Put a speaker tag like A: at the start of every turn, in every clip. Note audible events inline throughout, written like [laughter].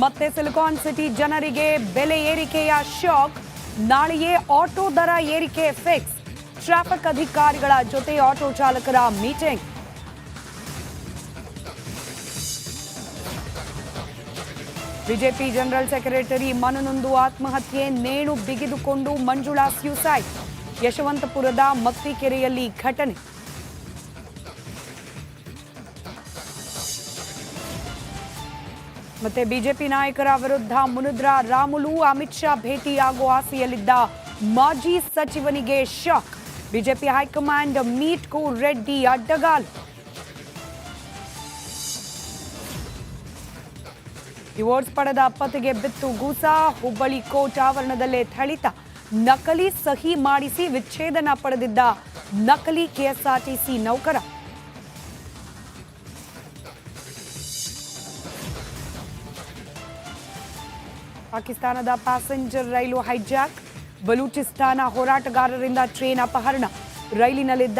A: ಮತ್ತೆ silicon city ಜನರಿಗೆ ಬೆಲೆ ಏರಿಕೆಯ ಶಾಕ್. ನಾಳೆಯೇ ಆಟೋ ದರ ಏರಿಕೆ ಫಿಕ್ಸ್. ಟ್ರಾಫಿಕ್ ಅಧಿಕಾರಿಗಳ ಜೊತೆ ಆಟೋ ಚಾಲಕರ ಮೀಟಿಂಗ್. ಬಿಜೆಪಿ ಜನರಲ್ ಸೆಕ್ರೆಟರಿ ಮನನೊಂದು ಆತ್ಮಹತ್ಯೆ ನೇಣು ಬಿಗಿದುಕೊಂಡು ಮಂಜುಳಾ ಸ್ಯೂಸೈಡ್ ಯಶವಂತಪುರದ ಮತ್ತಿಕೆರೆಯಲ್ಲಿ ಘಟನೆ. ಮತ್ತೆ ಬಿಜೆಪಿ ನಾಯಕರ ವಿರುದ್ಧ ಮುನಿದ್ರ ರಾಮುಲು, ಅಮಿತ್ ಶಾ ಭೇಟಿಯಾಗುವ ಆಸೆಯಲ್ಲಿದ್ದ ಮಾಜಿ ಸಚಿವನಿಗೆ ಶಾಕ್. ಬಿಜೆಪಿ ಹೈಕಮಾಂಡ್ ಮೀಟ್ಗೂ ರೆಡ್ಡಿ ಅಡ್ಡಗಾಲು. ಡಿವೋರ್ಸ್ ಪಡೆದ ಅಪ್ಪತಿಗೆ ಬಿತ್ತು ಗೂಸ, ಹುಬ್ಬಳ್ಳಿ ಕೋರ್ಟ್ ಆವರಣದಲ್ಲೇ ಥಳಿತ. ನಕಲಿ ಸಹಿ ಮಾಡಿಸಿ ವಿಚ್ಛೇದನ ಪಡೆದಿದ್ದ ನಕಲಿ ಕೆಎಸ್ಆರ್ಟಿಸಿ ನೌಕರ. ಪಾಕಿಸ್ತಾನದ ಪ್ಯಾಸೆಂಜರ್ ರೈಲು ಹೈಜಾಕ್. ಬಲೂಚಿಸ್ತಾನ ಹೋರಾಟಗಾರರಿಂದ ಟ್ರೈನ್ ಅಪಹರಣ. ರೈಲಿನಲ್ಲಿದ್ದ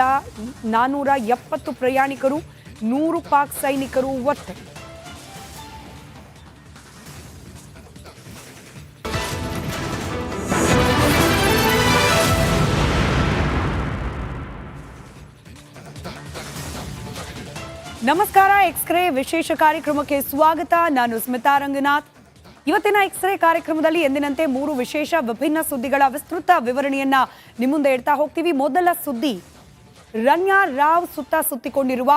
A: ನಾನೂರ ಎಪ್ಪತ್ತು ಪ್ರಯಾಣಿಕರು, ನೂರು ಪಾಕ್ ಸೈನಿಕರು ಒತ್ತೆ. ನಮಸ್ಕಾರ ಎಕ್ಸ್ರೇ ವಿಶೇಷ ಕಾರ್ಯಕ್ರಮಕ್ಕೆ ಸ್ವಾಗತ. ನಾನು ಸ್ಮಿತಾ ರಂಗನಾಥ್. ಇವತ್ತಿನ ಎಕ್ಸ್ರೇ ಕಾರ್ಯಕ್ರಮದಲ್ಲಿ ಎಂದಿನಂತೆ ಮೂರು ವಿಶೇಷ ವಿಭಿನ್ನ ಸುದ್ದಿಗಳ ವಿಸ್ತೃತ ವಿವರಣೆಯನ್ನ ನಿಮ್ಮ ಮುಂದೆ ಇಡ್ತಾ ಹೋಗ್ತೀವಿ. ಮೊದಲ ಸುದ್ದಿ, ರನ್ಯಾ ರಾವ್ ಸುತ್ತ ಸುತ್ತಿಕೊಂಡಿರುವ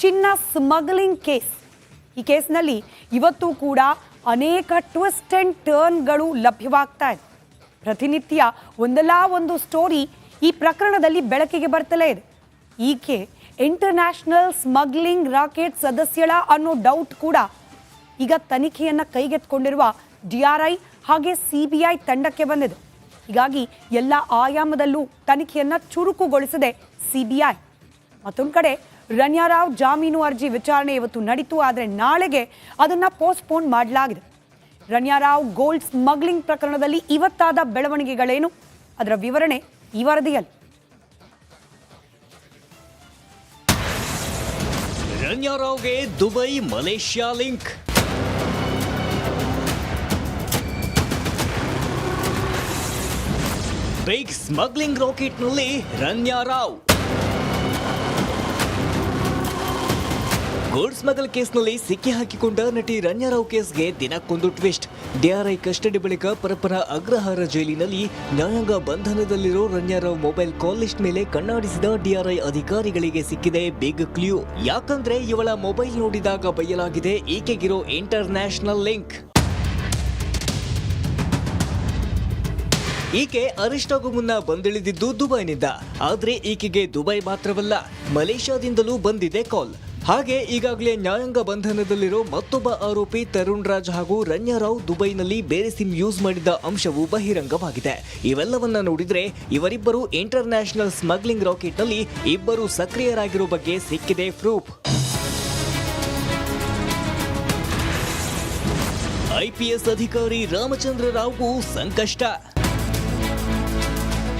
A: ಚಿನ್ನ ಸ್ಮಗ್ಲಿಂಗ್ ಕೇಸ್. ಈ ಕೇಸ್ನಲ್ಲಿ ಇವತ್ತು ಕೂಡ ಅನೇಕ ಟ್ವಿಸ್ಟ್ ಅಂಡ್ ಟರ್ನ್ಗಳು ಲಭ್ಯವಾಗ್ತಾ ಇದೆ. ಪ್ರತಿನಿತ್ಯ ಒಂದಲ್ಲ ಒಂದು ಸ್ಟೋರಿ ಈ ಪ್ರಕರಣದಲ್ಲಿ ಬೆಳಕಿಗೆ ಬರ್ತಲೇ ಇದೆ. ಈಕೆ ಇಂಟರ್ನ್ಯಾಷನಲ್ ಸ್ಮಗ್ಲಿಂಗ್ ರಾಕೆಟ್ ಸದಸ್ಯಳ ಅನ್ನೋ ಡೌಟ್ ಕೂಡ ಈಗ ತನಿಖೆಯನ್ನ ಕೈಗೆತ್ತಿಕೊಂಡಿರುವ ಡಿಆರ್ಐ ಹಾಗೆ ಸಿಬಿಐ ತಂಡಕ್ಕೆ ಬಂದಿದೆ. ಹೀಗಾಗಿ ಎಲ್ಲ ಆಯಾಮದಲ್ಲೂ ತನಿಖೆಯನ್ನ ಚುರುಕುಗೊಳಿಸಿದೆ ಸಿಬಿಐ ಮತ್ತೊಂದು ಕಡೆ ರಣ್ಯಾರಾವ್ ಜಾಮೀನು ಅರ್ಜಿ ವಿಚಾರಣೆ ಇವತ್ತು ನಡೀತು, ಆದರೆ ನಾಳೆಗೆ ಅದನ್ನ ಪೋಸ್ಟ್ಪೋನ್ ಮಾಡಲಾಗಿದೆ. ರಣ್ಯಾರಾವ್ ಗೋಲ್ಡ್ ಸ್ಮಗ್ಲಿಂಗ್ ಪ್ರಕರಣದಲ್ಲಿ ಇವತ್ತಾದ ಬೆಳವಣಿಗೆಗಳೇನು? ಅದರ ವಿವರಣೆ ಈ ವರದಿಯಲ್ಲಿ.
B: ರಣ್ಯಾರಾವ್ಗೆ Dubai Malaysia link. Big smuggling ರಾಕೆಟ್ನಲ್ಲಿ Ranya Rao gold smuggle ಕೇಸ್ನಲ್ಲಿ ಸಿಕ್ಕಿ ಹಾಕಿಕೊಂಡ ನಟಿ ರಣ್ಯಾರಾವ್ ಕೇಸ್ಗೆ ದಿನಕ್ಕೊಂದು ಟ್ವಿಸ್ಟ್. ಡಿಆರ್ಐ ಕಸ್ಟಡಿ ಬಳಿಕ ಪರಪರ ಅಗ್ರಹಾರ ಜೈಲಿನಲ್ಲಿ ನ್ಯಾಯಾಂಗ ಬಂಧನದಲ್ಲಿರೋ ರಣ್ಯಾರಾವ್ ಮೊಬೈಲ್ ಕಾಲ್ ಲಿಸ್ಟ್ ಮೇಲೆ ಕಣ್ಣಾಡಿಸಿದ ಡಿಆರ್ಐ ಅಧಿಕಾರಿಗಳಿಗೆ ಸಿಕ್ಕಿದೆ ಬಿಗ್ ಕ್ಲೂ. ಯಾಕಂದ್ರೆ ಇವಳ ಮೊಬೈಲ್ ನೋಡಿದಾಗ ಬಯಲಾಗಿದೆ ಈಕೆಗಿರೋ ಇಂಟರ್ನ್ಯಾಷನಲ್ ಲಿಂಕ್. ಈಕೆ ಅರೆಸ್ಟ್ ಆಗೋ ಮುನ್ನ ಬಂದಿಳಿದಿದ್ದು ದುಬೈನಿಂದ. ಆದ್ರೆ ಈಕೆಗೆ ದುಬೈ ಮಾತ್ರವಲ್ಲ, ಮಲೇಷ್ಯಾದಿಂದಲೂ ಬಂದಿದೆ ಕಾಲ್. ಹಾಗೆ ಈಗಾಗಲೇ ನ್ಯಾಯಾಂಗ ಬಂಧನದಲ್ಲಿರೋ ಮತ್ತೊಬ್ಬ ಆರೋಪಿ ತರುಣ್ ರಾಜ್ ಹಾಗೂ ರಣ್ಯಾರಾವ್ ದುಬೈನಲ್ಲಿ ಬೇರೆ ಸಿಮ್ ಯೂಸ್ ಮಾಡಿದ್ದ ಅಂಶವು ಬಹಿರಂಗವಾಗಿದೆ. ಇವೆಲ್ಲವನ್ನ ನೋಡಿದ್ರೆ ಇವರಿಬ್ಬರು ಇಂಟರ್ನ್ಯಾಷನಲ್ ಸ್ಮಗ್ಲಿಂಗ್ ರಾಕೆಟ್ನಲ್ಲಿ ಇಬ್ಬರು ಸಕ್ರಿಯರಾಗಿರೋ ಬಗ್ಗೆ ಸಿಕ್ಕಿದೆ ಪ್ರೂಫ್. ಐಪಿಎಸ್ ಅಧಿಕಾರಿ ರಾಮಚಂದ್ರ ರಾವ್ಗೂ ಸಂಕಷ್ಟ.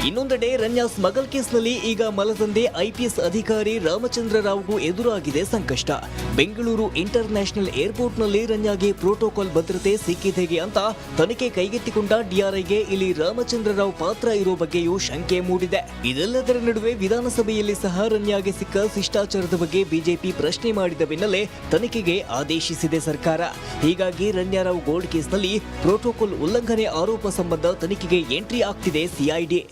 B: ಇನ್ನೊಂದೆಡೆ ರನ್ಯಾ ಸ್ಮಗಲ್ ಕೇಸ್ನಲ್ಲಿ ಈಗ ಮಲದಂದೆ ಐಪಿಎಸ್ ಅಧಿಕಾರಿ ರಾಮಚಂದ್ರ ರಾವ್ಗೂ ಎದುರಾಗಿದೆ ಸಂಕಷ್ಟ. ಬೆಂಗಳೂರು ಇಂಟರ್ ನ್ಯಾಷನಲ್ ಏರ್ಪೋರ್ಟ್ನಲ್ಲಿ ರನ್ಯಾಗೆ ಪ್ರೋಟೋಕಾಲ್ ಭದ್ರತೆ ಸಿಕ್ಕಿದೆಗೆ ಅಂತ ತನಿಖೆ ಕೈಗೆತ್ತಿಕೊಂಡ ಡಿಆರ್ಐಗೆ ಇಲ್ಲಿ ರಾಮಚಂದ್ರ ರಾವ್ ಪಾತ್ರ ಇರೋ ಬಗ್ಗೆಯೂ ಶಂಕೆ ಮೂಡಿದೆ. ಇದೆಲ್ಲದರ ನಡುವೆ ವಿಧಾನಸಭೆಯಲ್ಲಿ ಸಹ ರನ್ಯಾಗೆ ಸಿಕ್ಕ ಶಿಷ್ಟಾಚಾರದ ಬಗ್ಗೆ ಬಿಜೆಪಿ ಪ್ರಶ್ನೆ ಮಾಡಿದ ಬೆನ್ನಲ್ಲೇ ತನಿಖೆಗೆ ಆದೇಶಿಸಿದೆ ಸರ್ಕಾರ. ಹೀಗಾಗಿ ರನ್ಯಾರಾವ್ ಗೋಲ್ಡ್ ಕೇಸ್ನಲ್ಲಿ ಪ್ರೋಟೋಕಾಲ್ ಉಲ್ಲಂಘನೆ ಆರೋಪ ಸಂಬಂಧ ತನಿಖೆಗೆ ಎಂಟ್ರಿ ಆಗ್ತಿದೆ ಸಿಐಡಿ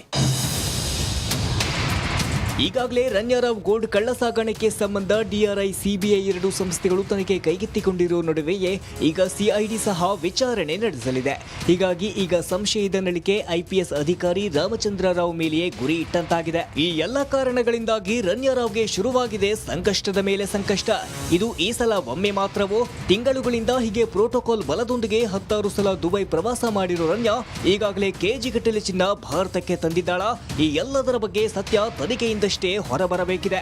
B: ಈಗಾಗಲೇ ರನ್ಯಾರಾವ್ ಗೋಲ್ಡ್ ಕಳ್ಳ ಸಾಗಾಣಿಕೆ ಸಂಬಂಧ ಡಿಆರ್ಐ ಸಿಬಿಐ ಎರಡು ಸಂಸ್ಥೆಗಳು ತನಿಖೆ ಕೈಗೆತ್ತಿಕೊಂಡಿರುವ ನಡುವೆಯೇ ಈಗ ಸಿಐಡಿ ಸಹ ವಿಚಾರಣೆ ನಡೆಸಲಿದೆ. ಹೀಗಾಗಿ ಈಗ ಸಂಶಯದ ನಳಿಕೆ ಐಪಿಎಸ್ ಅಧಿಕಾರಿ ರಾಮಚಂದ್ರ ರಾವ್ ಮೇಲೆಯೇ ಗುರಿ ಇಟ್ಟಂತಾಗಿದೆ. ಈ ಎಲ್ಲ ಕಾರಣಗಳಿಂದಾಗಿ ರನ್ಯಾರಾವ್ಗೆ ಶುರುವಾಗಿದೆ ಸಂಕಷ್ಟದ ಮೇಲೆ ಸಂಕಷ್ಟ. ಇದು ಈ ಸಲ ಒಮ್ಮೆ ಮಾತ್ರವೋ, ತಿಂಗಳುಗಳಿಂದ ಹೀಗೆ ಪ್ರೋಟೋಕಾಲ್ ಬಲದೊಂದಿಗೆ ಹತ್ತಾರು ಸಲ ದುಬೈ ಪ್ರವಾಸ ಮಾಡಿರೋ ರನ್ಯಾ ಈಗಾಗಲೇ ಕೆಜಿಗಟ್ಟಲೆ ಚಿನ್ನ ಭಾರತಕ್ಕೆ ತಂದಿದ್ದಾಳ. ಈ ಎಲ್ಲದರ ಬಗ್ಗೆ ಸತ್ಯ ತನಿಖೆಯಿಂದಷ್ಟೇ ಹೊರಬರಬೇಕಿದೆ.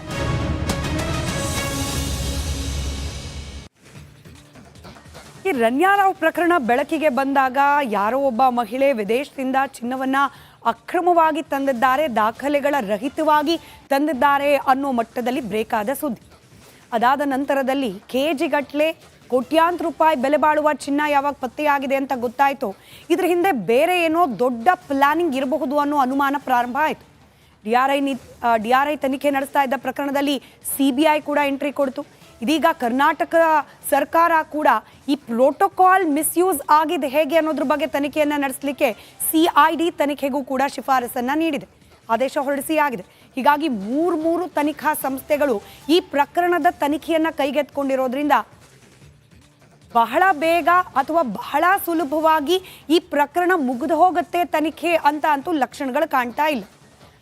A: ಈ ರನ್ಯಾರಾವ್ ಪ್ರಕರಣ ಬೆಳಕಿಗೆ ಬಂದಾಗ ಯಾರೋ ಒಬ್ಬ ಮಹಿಳೆ ವಿದೇಶದಿಂದ ಚಿನ್ನವನ್ನ ಅಕ್ರಮವಾಗಿ ತಂದಿದ್ದಾರೆ, ದಾಖಲೆಗಳ ರಹಿತವಾಗಿ ತಂದಿದ್ದಾರೆ ಅನ್ನೋ ಮಟ್ಟದಲ್ಲಿ ಬ್ರೇಕ್ ಆದ ಸುದ್ದಿ. ಅದಾದ ನಂತರದಲ್ಲಿ ಕೆ ಜಿಗಟ್ಲೆ ಕೋಟ್ಯಾಂತರ ರೂಪಾಯಿ ಬೆಲೆ ಬಾಳುವ ಚಿನ್ನ ಯಾವಾಗ ಪತ್ತೆಯಾಗಿದೆ ಅಂತ ಗೊತ್ತಾಯಿತು. ಇದರ ಹಿಂದೆ ಬೇರೆ ಏನೋ ದೊಡ್ಡ ಪ್ಲಾನಿಂಗ್ ಇರಬಹುದು ಅನ್ನೋ ಅನುಮಾನ ಪ್ರಾರಂಭ ಆಯಿತು. ಡಿ ಆರ್ ಐ ನಿ ಡಿ ಆರ್ ಐ ತನಿಖೆ ನಡೆಸ್ತಾ ಇದ್ದ ಪ್ರಕರಣದಲ್ಲಿ ಸಿಬಿಐ ಕೂಡ ಎಂಟ್ರಿ ಕೊಡ್ತು. ಇದೀಗ ಕರ್ನಾಟಕ ಸರ್ಕಾರ ಕೂಡ ಈ ಪ್ರೋಟೋಕಾಲ್ ಮಿಸ್ಯೂಸ್ ಆಗಿದೆ ಹೇಗೆ ಅನ್ನೋದ್ರ ಬಗ್ಗೆ ತನಿಖೆಯನ್ನು ನಡೆಸಲಿಕ್ಕೆ ಸಿ ಐ ಡಿ ತನಿಖೆಗೂ ಕೂಡ ಶಿಫಾರಸನ್ನು ನೀಡಿದೆ. ಆದೇಶ ಹೊರಡಿಸಿ ಆಗಿದೆ ಹೀಗಾಗಿ ಮೂರು ಮೂರು ತನಿಖಾ ಸಂಸ್ಥೆಗಳು ಈ ಪ್ರಕರಣದ ತನಿಖೆಯನ್ನು ಕೈಗೆತ್ಕೊಂಡಿರೋದ್ರಿಂದ ಬಹಳ ಬೇಗ ಅಥವಾ ಬಹಳ ಸುಲಭವಾಗಿ ಈ ಪ್ರಕರಣ ಮುಗಿದು ಹೋಗುತ್ತೆ ತನಿಖೆ ಅಂತ ಅಂತೂ ಲಕ್ಷಣಗಳು ಕಾಣ್ತಾ ಇಲ್ಲ.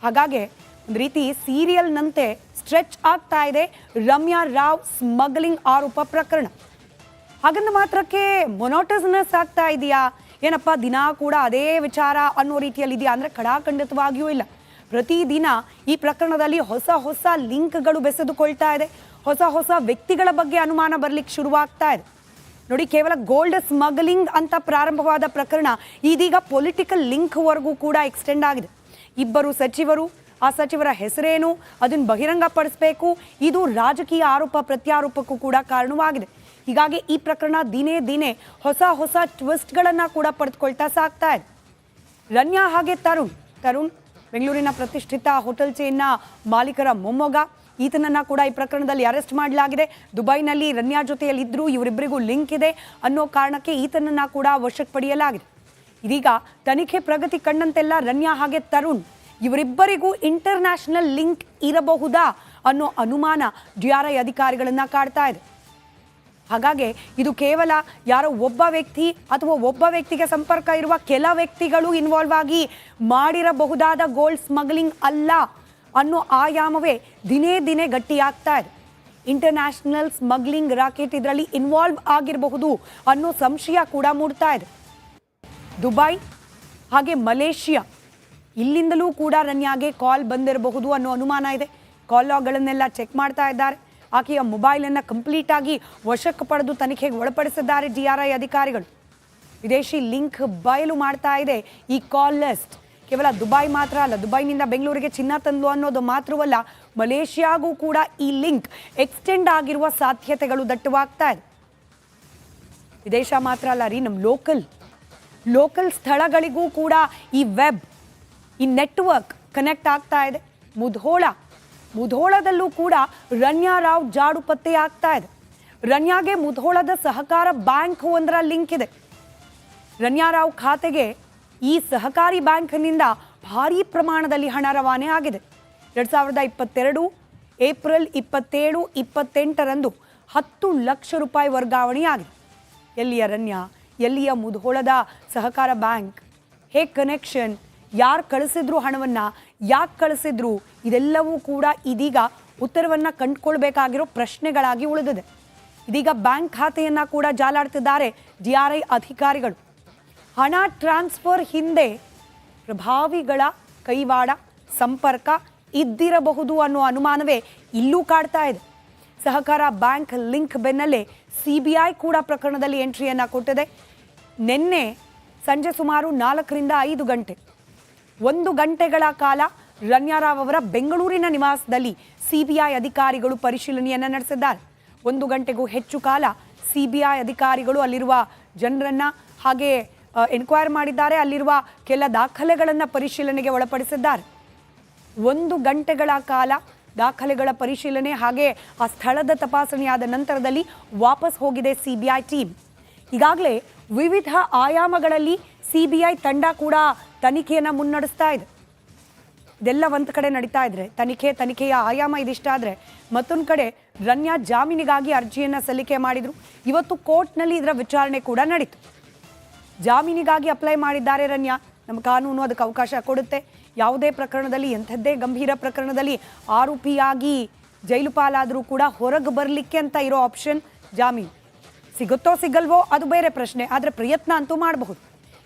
A: ಹಾಗಾಗಿ ಒಂದು ರೀತಿ ಸೀರಿಯಲ್ನಂತೆ ಸ್ಟ್ರೆಚ್ ಆಗ್ತಾ ಇದೆ ರಮ್ಯಾ ರಾವ್ ಸ್ಮಗ್ಲಿಂಗ್ ಆರೋಪ ಪ್ರಕರಣ. ಹಾಗಂದ ಮಾತ್ರಕ್ಕೆ ಮೊನೋಟಸ್ನೆಸ್ ಆಗ್ತಾ ಇದೆಯಾ? ಏನಪ್ಪ, ದಿನ ಕೂಡ ಅದೇ ವಿಚಾರ ಅನ್ನೋ ರೀತಿಯಲ್ಲಿ ಇದೆಯಾ ಅಂದರೆ ಖಡಾಖಂಡಿತವಾಗಿಯೂ ಇಲ್ಲ. ಪ್ರತಿದಿನ ಈ ಪ್ರಕರಣದಲ್ಲಿ ಹೊಸ ಹೊಸ ಲಿಂಕ್ಗಳು ಬೆಸೆದುಕೊಳ್ತಾ ಇದೆ. ಹೊಸ ಹೊಸ ವ್ಯಕ್ತಿಗಳ ಬಗ್ಗೆ ಅನುಮಾನ ಬರಲಿಕ್ಕೆ ಶುರುವಾಗ್ತಾ ಇದೆ. ನೋಡಿ, ಕೇವಲ ಗೋಲ್ಡ್ ಸ್ಮಗ್ಲಿಂಗ್ ಅಂತ ಪ್ರಾರಂಭವಾದ ಪ್ರಕರಣ ಇದೀಗ ಪೊಲಿಟಿಕಲ್ ಲಿಂಕ್ವರೆಗೂ ಕೂಡ ಎಕ್ಸ್ಟೆಂಡ್ ಆಗಿದೆ. ಇಬ್ಬರು ಸಚಿವರು, ಆ ಸಚಿವರ ಹೆಸರೇನು, ಅದನ್ನು ಬಹಿರಂಗಪಡಿಸಬೇಕು, ಇದು ರಾಜಕೀಯ ಆರೋಪ ಪ್ರತ್ಯಾರೋಪಕ್ಕೂ ಕೂಡ ಕಾರಣವಾಗಿದೆ. ಹೀಗಾಗಿ ಈ ಪ್ರಕರಣ ದಿನೇ ದಿನೇ ಹೊಸ ಹೊಸ ಟ್ವಿಸ್ಟ್ಗಳನ್ನು ಕೂಡ ಪಡೆದುಕೊಳ್ತಾ ಸಾಕ್ತಾ ಇದೆ. ರನ್ಯಾ ಹಾಗೆ ತರುಣ್ ತರುಣ್, ಬೆಂಗಳೂರಿನ ಪ್ರತಿಷ್ಠಿತ ಹೋಟೆಲ್ ಚೈನ್ನ ಮಾಲೀಕರ ಮೊಮ್ಮಗ, ಈತನನ್ನು ಕೂಡ ಈ ಪ್ರಕರಣದಲ್ಲಿ ಅರೆಸ್ಟ್ ಮಾಡಲಾಗಿದೆ. ದುಬೈನಲ್ಲಿ ರನ್ಯಾ ಜೊತೆಯಲ್ಲಿದ್ದರೂ ಇವರಿಬ್ಬರಿಗೂ ಲಿಂಕ್ ಇದೆ ಅನ್ನೋ ಕಾರಣಕ್ಕೆ ಈತನನ್ನು ಕೂಡ ವಶಕ್ಕೆ ಪಡೆಯಲಾಗಿದೆ. ಇದೀಗ ತನಿಖೆ ಪ್ರಗತಿ ಕಂಡಂತೆಲ್ಲ ರನ್ಯಾ ಹಾಗೆ ತರುಣ್. ಇವರಿಬ್ಬರಿಗೂ ಇಂಟರ್ನ್ಯಾಷನಲ್ ಲಿಂಕ್ ಇರಬಹುದಾ ಅನ್ನೋ ಅನುಮಾನ ಡಿಆರ್ಐ ಅಧಿಕಾರಿಗಳನ್ನ ಕಾಡ್ತಾ ಇದೆ. ಹಾಗಾಗಿ ಇದು ಕೇವಲ ಯಾರೋ ಒಬ್ಬ ವ್ಯಕ್ತಿ ಅಥವಾ ಒಬ್ಬ ವ್ಯಕ್ತಿಗೆ ಸಂಪರ್ಕ ಇರುವ ಕೆಲ ವ್ಯಕ್ತಿಗಳು ಇನ್ವಾಲ್ವ್ ಆಗಿ ಮಾಡಿರಬಹುದಾದ ಗೋಲ್ಡ್ ಸ್ಮಗ್ಲಿಂಗ್ ಅಲ್ಲ ಅನ್ನೋ ಆಯಾಮವೇ ದಿನೇ ದಿನೇ ಗಟ್ಟಿಯಾಗ್ತಾ ಇದೆ. ಇಂಟರ್ನ್ಯಾಷನಲ್ ಸ್ಮಗ್ಲಿಂಗ್ ರಾಕೆಟ್ ಇದರಲ್ಲಿ ಇನ್ವಾಲ್ವ್ ಆಗಿರಬಹುದು ಅನ್ನೋ ಸಂಶಯ ಕೂಡ ಮೂಡ್ತಾ ಇದೆ. ದುಬೈ, ಹಾಗೆ ಮಲೇಷಿಯಾ. ಇಲ್ಲಿಂದಲೂ ಕೂಡ ರನ್ಯಾಗೆ ಕಾಲ್ ಬಂದಿರಬಹುದು ಅನ್ನೋ ಅನುಮಾನ ಇದೆ. ಕಾಲ್ ಲಾಗ್ಗಳನ್ನೆಲ್ಲ ಚೆಕ್ ಮಾಡ್ತಾ ಇದ್ದಾರೆ. ಆಕೆಯ ಮೊಬೈಲನ್ನು ಕಂಪ್ಲೀಟ್ ಆಗಿ ವಶಕ್ಕೆ ಪಡೆದು ತನಿಖೆಗೆ ಒಳಪಡಿಸಿದ್ದಾರೆ ಡಿ ಆರ್ ಐ ಅಧಿಕಾರಿಗಳು. ವಿದೇಶಿ ಲಿಂಕ್ ಬಯಲು ಮಾಡ್ತಾ ಇದೆ ಈ ಕಾಲ್ ಲಿಸ್ಟ್. ಕೇವಲ ದುಬೈ ಮಾತ್ರ ಅಲ್ಲ, ದುಬೈನಿಂದ ಬೆಂಗಳೂರಿಗೆ ಚಿನ್ನ ತಂದು ಅನ್ನೋದು ಮಾತ್ರವಲ್ಲ, ಮಲೇಷಿಯಾಗೂ ಕೂಡ ಈ ಲಿಂಕ್ ಎಕ್ಸ್ಟೆಂಡ್ ಆಗಿರುವ ಸಾಧ್ಯತೆಗಳು ದಟ್ಟವಾಗ್ತಾ ಇದೆ. ವಿದೇಶ ಮಾತ್ರ ಅಲ್ಲ ರೀ, ನಮ್ಮ ಲೋಕಲ್ ಲೋಕಲ್ ಸ್ಥಳಗಳಿಗೂ ಕೂಡ ಈ ವೆಬ್ ಈ ನೆಟ್ವರ್ಕ್ ಕನೆಕ್ಟ್ ಆಗ್ತಾ ಇದೆ. ಮುಧೋಳ, ಮುಧೋಳದಲ್ಲೂ ಕೂಡ ರಣ್ಯಾ ರಾವ್ ಜಾಡು ಪತ್ತೆ ಆಗ್ತಾ ಇದೆ. ರಣ್ಯಾಗೆ ಮುಧೋಳದ ಸಹಕಾರ ಬ್ಯಾಂಕ್ ಒಂದರ ಲಿಂಕ್ ಇದೆ. ರಣ್ಯಾ ರಾವ್ ಖಾತೆಗೆ ಈ ಸಹಕಾರಿ ಬ್ಯಾಂಕ್ನಿಂದ ಭಾರೀ ಪ್ರಮಾಣದಲ್ಲಿ ಹಣ ರವಾನೆ ಆಗಿದೆ. ಎರಡು ಸಾವಿರದ ಇಪ್ಪತ್ತೆರಡು, ಏಪ್ರಿಲ್ ಇಪ್ಪತ್ತೇಳು, ಇಪ್ಪತ್ತೆಂಟರಂದು ಹತ್ತು ಲಕ್ಷ ರೂಪಾಯಿ ವರ್ಗಾವಣೆಯಾಗಿದೆ. ಎಲ್ಲಿಯ ರನ್ಯಾ? ಎಲ್ಲಿಯ ಮುಧೋಳದ ಸಹಕಾರ ಬ್ಯಾಂಕ್? ಹೇಗೆ ಕನೆಕ್ಷನ್ ಯಾರು ಕಳಿಸಿದ್ರು ಹಣವನ್ನು, ಯಾಕೆ ಕಳಿಸಿದ್ರು? ಇದೆಲ್ಲವೂ ಕೂಡ ಇದೀಗ ಉತ್ತರವನ್ನು ಕಂಡುಕೊಳ್ಬೇಕಾಗಿರೋ ಪ್ರಶ್ನೆಗಳಾಗಿ ಉಳಿದಿದೆ. ಇದೀಗ ಬ್ಯಾಂಕ್ ಖಾತೆಯನ್ನು ಕೂಡ ಜಾಲಾಡ್ತಿದ್ದಾರೆ ಡಿ ಆರ್ ಐ ಅಧಿಕಾರಿಗಳು. ಹಣ ಟ್ರಾನ್ಸ್ಫರ್ ಹಿಂದೆ ಪ್ರಭಾವಿಗಳ ಕೈವಾಡ ಸಂಪರ್ಕ ಇದ್ದಿರಬಹುದು ಅನ್ನೋ ಅನುಮಾನವೇ ಇಲ್ಲೂ ಕಾಡ್ತಾ ಇದೆ. ಸಹಕಾರ ಬ್ಯಾಂಕ್ ಲಿಂಕ್ ಬೆನ್ನಲ್ಲೇ ಸಿಬಿಐ ಕೂಡ ಪ್ರಕರಣದಲ್ಲಿ ಎಂಟ್ರಿಯನ್ನು ಕೊಟ್ಟಿದೆ. ನಿನ್ನೆ ಸಂಜೆ ಸುಮಾರು ನಾಲ್ಕರಿಂದ ಐದು ಗಂಟೆ, ಒಂದು ಗಂಟೆಗಳ ಕಾಲ ರನ್ಯಾರಾವ್ ಅವರ ಬೆಂಗಳೂರಿನ ನಿವಾಸದಲ್ಲಿ ಸಿಬಿಐ ಅಧಿಕಾರಿಗಳು ಪರಿಶೀಲನೆಯನ್ನು ನಡೆಸಿದ್ದಾರೆ. ಒಂದು ಗಂಟೆಗೂ ಹೆಚ್ಚು ಕಾಲ ಸಿಬಿಐ ಅಧಿಕಾರಿಗಳು ಅಲ್ಲಿರುವ ಜನರನ್ನ ಹಾಗೆ ಎನ್ಕ್ವೈರ್ ಮಾಡಿದ್ದಾರೆ. ಅಲ್ಲಿರುವ ಕೆಲ ದಾಖಲೆಗಳನ್ನು ಪರಿಶೀಲನೆಗೆ ಒಳಪಡಿಸಿದ್ದಾರೆ. ಒಂದು ಗಂಟೆಗಳ ಕಾಲ ದಾಖಲೆಗಳ ಪರಿಶೀಲನೆ ಹಾಗೆ ಆ ಸ್ಥಳದ ತಪಾಸಣೆಯಾದ ನಂತರದಲ್ಲಿ ವಾಪಸ್ ಹೋಗಿದೆ ಸಿಬಿಐ ಟೀಮ್. ಈಗಾಗಲೇ ವಿವಿಧ ಆಯಾಮಗಳಲ್ಲಿ ಸಿಬಿಐ ತಂಡ ಕೂಡ ತನಿಖೆಯನ್ನು ಮುನ್ನಡೆಸ್ತಾ ಇದೆ. ಇದೆಲ್ಲ ಒಂದು ಕಡೆ ನಡೀತಾ ಇದ್ರೆ, ತನಿಖೆ, ತನಿಖೆಯ ಆಯಾಮ ಇದಿಷ್ಟಾದರೆ ಮತ್ತೊಂದು ಕಡೆ ರನ್ಯಾ ಜಾಮೀನಿಗಾಗಿ ಅರ್ಜಿಯನ್ನು ಸಲ್ಲಿಕೆ ಮಾಡಿದ್ರು. ಇವತ್ತು ಕೋರ್ಟ್ನಲ್ಲಿ ಇದರ ವಿಚಾರಣೆ ಕೂಡ ನಡೀತು. ಜಾಮೀನಿಗಾಗಿ ಅಪ್ಲೈ ಮಾಡಿದ್ದಾರೆ ರನ್ಯಾ. ನಮ್ಮ ಕಾನೂನು ಅದಕ್ಕೆ ಅವಕಾಶ ಕೊಡುತ್ತೆ. ಯಾವುದೇ ಪ್ರಕರಣದಲ್ಲಿ, ಎಂಥದ್ದೇ ಗಂಭೀರ ಪ್ರಕರಣದಲ್ಲಿ ಆರೋಪಿಯಾಗಿ ಜೈಲು ಪಾಲಾದರೂ ಕೂಡ ಹೊರಗೆ ಬರಲಿಕ್ಕೆ ಅಂತ ಇರೋ ಆಪ್ಷನ್ ಜಾಮೀನು. ಸಿಗುತ್ತೋ ಸಿಗಲ್ವೋ ಅದು ಬೇರೆ ಪ್ರಶ್ನೆ. ಆದರೆ ಪ್ರಯತ್ನ ಅಂತೂ ಮಾಡಬಹುದು.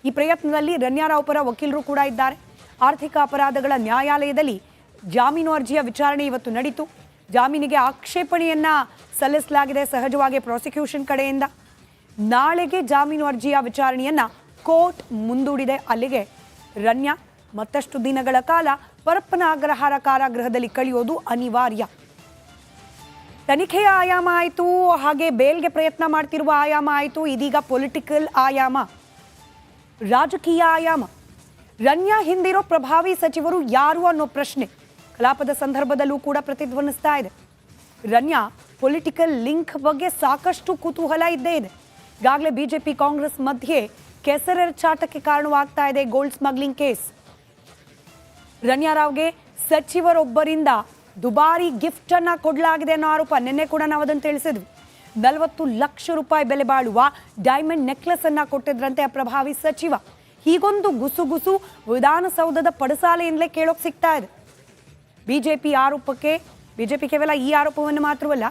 A: ಈ ಪ್ರಯತ್ನದಲ್ಲಿ ರನ್ಯಾರಾವ್ ಪರ ವಕೀಲರು ಕೂಡ ಇದ್ದಾರೆ. ಆರ್ಥಿಕ ಅಪರಾಧಗಳ ನ್ಯಾಯಾಲಯದಲ್ಲಿ ಜಾಮೀನು ಅರ್ಜಿಯ ವಿಚಾರಣೆ ಇವತ್ತು ನಡೀತು. ಜಾಮೀನಿಗೆ ಆಕ್ಷೇಪಣೆಯನ್ನ ಸಲ್ಲಿಸಲಾಗಿದೆ ಸಹಜವಾಗಿ ಪ್ರಾಸಿಕ್ಯೂಷನ್ ಕಡೆಯಿಂದ. ನಾಳೆಗೆ ಜಾಮೀನು ಅರ್ಜಿಯ ವಿಚಾರಣೆಯನ್ನ ಕೋರ್ಟ್ ಮುಂದೂಡಿದೆ. ಅಲ್ಲಿಗೆ ರನ್ಯಾ ಮತ್ತಷ್ಟು ದಿನಗಳ ಕಾಲ ಪರಪ್ಪನ ಅಗ್ರಹಾರ ಕಾರಾಗೃಹದಲ್ಲಿ ಕಳೆಯೋದು ಅನಿವಾರ್ಯ. ತನಿಖೆಯ ಆಯಾಮ ಆಯಿತು, ಹಾಗೆ ಬೇಲ್ಗೆ ಪ್ರಯತ್ನ ಮಾಡ್ತಿರುವ ಆಯಾಮ ಆಯಿತು, ಇದೀಗ ಪೊಲಿಟಿಕಲ್ ಆಯಾಮ. ರಾಜಕೀಯ ಆಯಾಮ. ರನ್ಯಾ ಹಿಂದಿರೋ ಪ್ರಭಾವಿ ಸಚಿವರು ಯಾರು ಅನ್ನೋ ಪ್ರಶ್ನೆ. ಕಲಾಪದ ಸಂದರ್ಭದಲ್ಲೂ ಕೂಡ ಪ್ರತಿಧ್ವನಿಸ್ತಾ ಇದೆ. ರನ್ಯಾ, ಪೊಲಿಟಿಕಲ್ ಲಿಂಕ್ ಬಗ್ಗೆ ಸಾಕಷ್ಟು ಕುತೂಹಲ ಇದ್ದೇ ಇದೆ. ಈಗಾಗಲೇ ಬಿಜೆಪಿ ಕಾಂಗ್ರೆಸ್ ಮಧ್ಯೆ ಕೆಸರೆರಚಾಟಕ್ಕೆ ಕಾರಣವಾಗ್ತಾ ಇದೆ ಗೋಲ್ಡ್ ಸ್ಮಗ್ಲಿಂಗ್ ಕೇಸ್. ರನ್ಯಾ ರಾವ್ಗೆ ಸಚಿವರೊಬ್ಬರಿಂದ ದುಬಾರಿ ಗಿಫ್ಟ್ ಅನ್ನ ಕೊಡಲಾಗಿದೆ ಅನ್ನೋ ಆರೋಪ ನಿನ್ನೆ ಕೂಡ ನಾವು ಅದನ್ನು ತಿಳಿಸಿದ್ವಿ. ನಲವತ್ತು ಲಕ್ಷ ರೂಪಾಯಿ ಬೆಲೆ ಬಾಳುವ ಡೈಮಂಡ್ ನೆಕ್ಲೆಸ್ ಅನ್ನ ಕೊಟ್ಟಿದ್ರಂತೆ ಪ್ರಭಾವಿ ಸಚಿವ. ಹೀಗೊಂದು ಗುಸುಗುಸು ವಿಧಾನಸೌಧದ ಪಡಸಾಲೆಯಿಂದಲೇ ಕೇಳೋಕೆ ಸಿಗ್ತಾ ಇದೆ. ಬಿಜೆಪಿ ಆರೋಪಕ್ಕೆ, ಬಿಜೆಪಿ ಕೇವಲ ಈ ಆರೋಪವನ್ನು ಮಾತ್ರವಲ್ಲ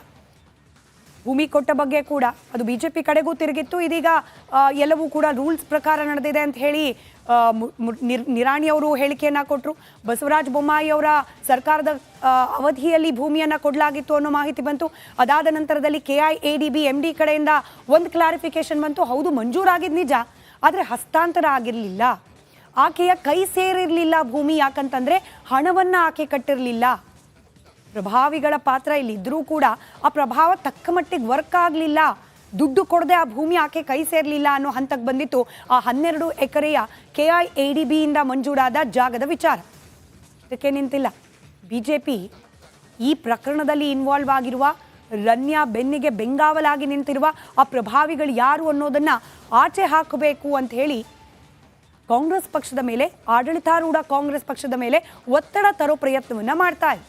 A: ಭೂಮಿ ಕೊಟ್ಟ ಬಗ್ಗೆ ಕೂಡ. ಅದು ಬಿಜೆಪಿ ಕಡೆಗೂ ತಿರುಗಿತ್ತು. ಇದೀಗ ಎಲ್ಲವೂ ಕೂಡ ರೂಲ್ಸ್ ಪ್ರಕಾರ ನಡೆದಿದೆ ಅಂತ ಹೇಳಿ ನಿರಾಣಿ ಅವರು ಹೇಳಿಕೆಯನ್ನ ಕೊಟ್ಟರು ಬಸವರಾಜ ಬೊಮ್ಮಾಯಿ ಅವರ ಸರ್ಕಾರದ ಅವಧಿಯಲ್ಲಿ ಭೂಮಿಯನ್ನ ಕೊಡಲಾಗಿತ್ತು ಅನ್ನೋ ಮಾಹಿತಿ ಬಂತು. ಅದಾದ ನಂತರದಲ್ಲಿ K I A D B M D ಕಡೆಯಿಂದ ಒಂದು ಕ್ಲಾರಿಫಿಕೇಶನ್ ಬಂತು. ಹೌದು ಮಂಜೂರಾಗಿದ್ದು ನಿಜ. ಆದರೆ ಹಸ್ತಾಂತರ ಆಗಿರಲಿಲ್ಲ. ಆಕೆಯ ಕೈ ಸೇರಿರಲಿಲ್ಲ ಭೂಮಿ ಯಾಕಂತಂದ್ರೆ ಹಣವನ್ನ ಆಕೆ ಕಟ್ಟಿರಲಿಲ್ಲ. ಪ್ರಭಾವಿಗಳ ಪಾತ್ರ ಇಲ್ಲಿ ಇದ್ರೂ ಕೂಡ ಆ ಪ್ರಭಾವ ತಕ್ಕ ಮಟ್ಟಿಗೆ ವರ್ಕ್ ಆಗಲಿಲ್ಲ. ದುಡ್ಡು ಕೊಡದೆ ಆ ಭೂಮಿ ಆಕೆ ಕೈ ಸೇರಲಿಲ್ಲ ಅನ್ನೋ ಹಂತಕ್ಕೆ ಬಂದಿತ್ತು ಆ ಹನ್ನೆರಡು ಎಕರೆಯ ಕೆ ಐ ಎ ಡಿ ಬಿಯಿಂದ ಮಂಜೂರಾದ ಜಾಗದ ವಿಚಾರ. ಇದಕ್ಕೆ ನಿಂತಿಲ್ಲ. ಬಿ ಜೆ ಪಿ ಈ ಪ್ರಕರಣದಲ್ಲಿ ಇನ್ವಾಲ್ವ್ ಆಗಿರುವ ರನ್ಯಾ ಬೆನ್ನಿಗೆ ಬೆಂಗಾವಲಾಗಿ ನಿಂತಿರುವ ಆ ಪ್ರಭಾವಿಗಳು ಯಾರು ಅನ್ನೋದನ್ನ ಆಚೆ ಹಾಕಬೇಕು ಅಂತ ಹೇಳಿ ಕಾಂಗ್ರೆಸ್ ಪಕ್ಷದ ಮೇಲೆ, ಆಡಳಿತಾರೂಢ ಕಾಂಗ್ರೆಸ್ ಪಕ್ಷದ ಮೇಲೆ ಒತ್ತಡ ತರೋ ಪ್ರಯತ್ನವನ್ನ ಮಾಡ್ತಾ ಇದೆ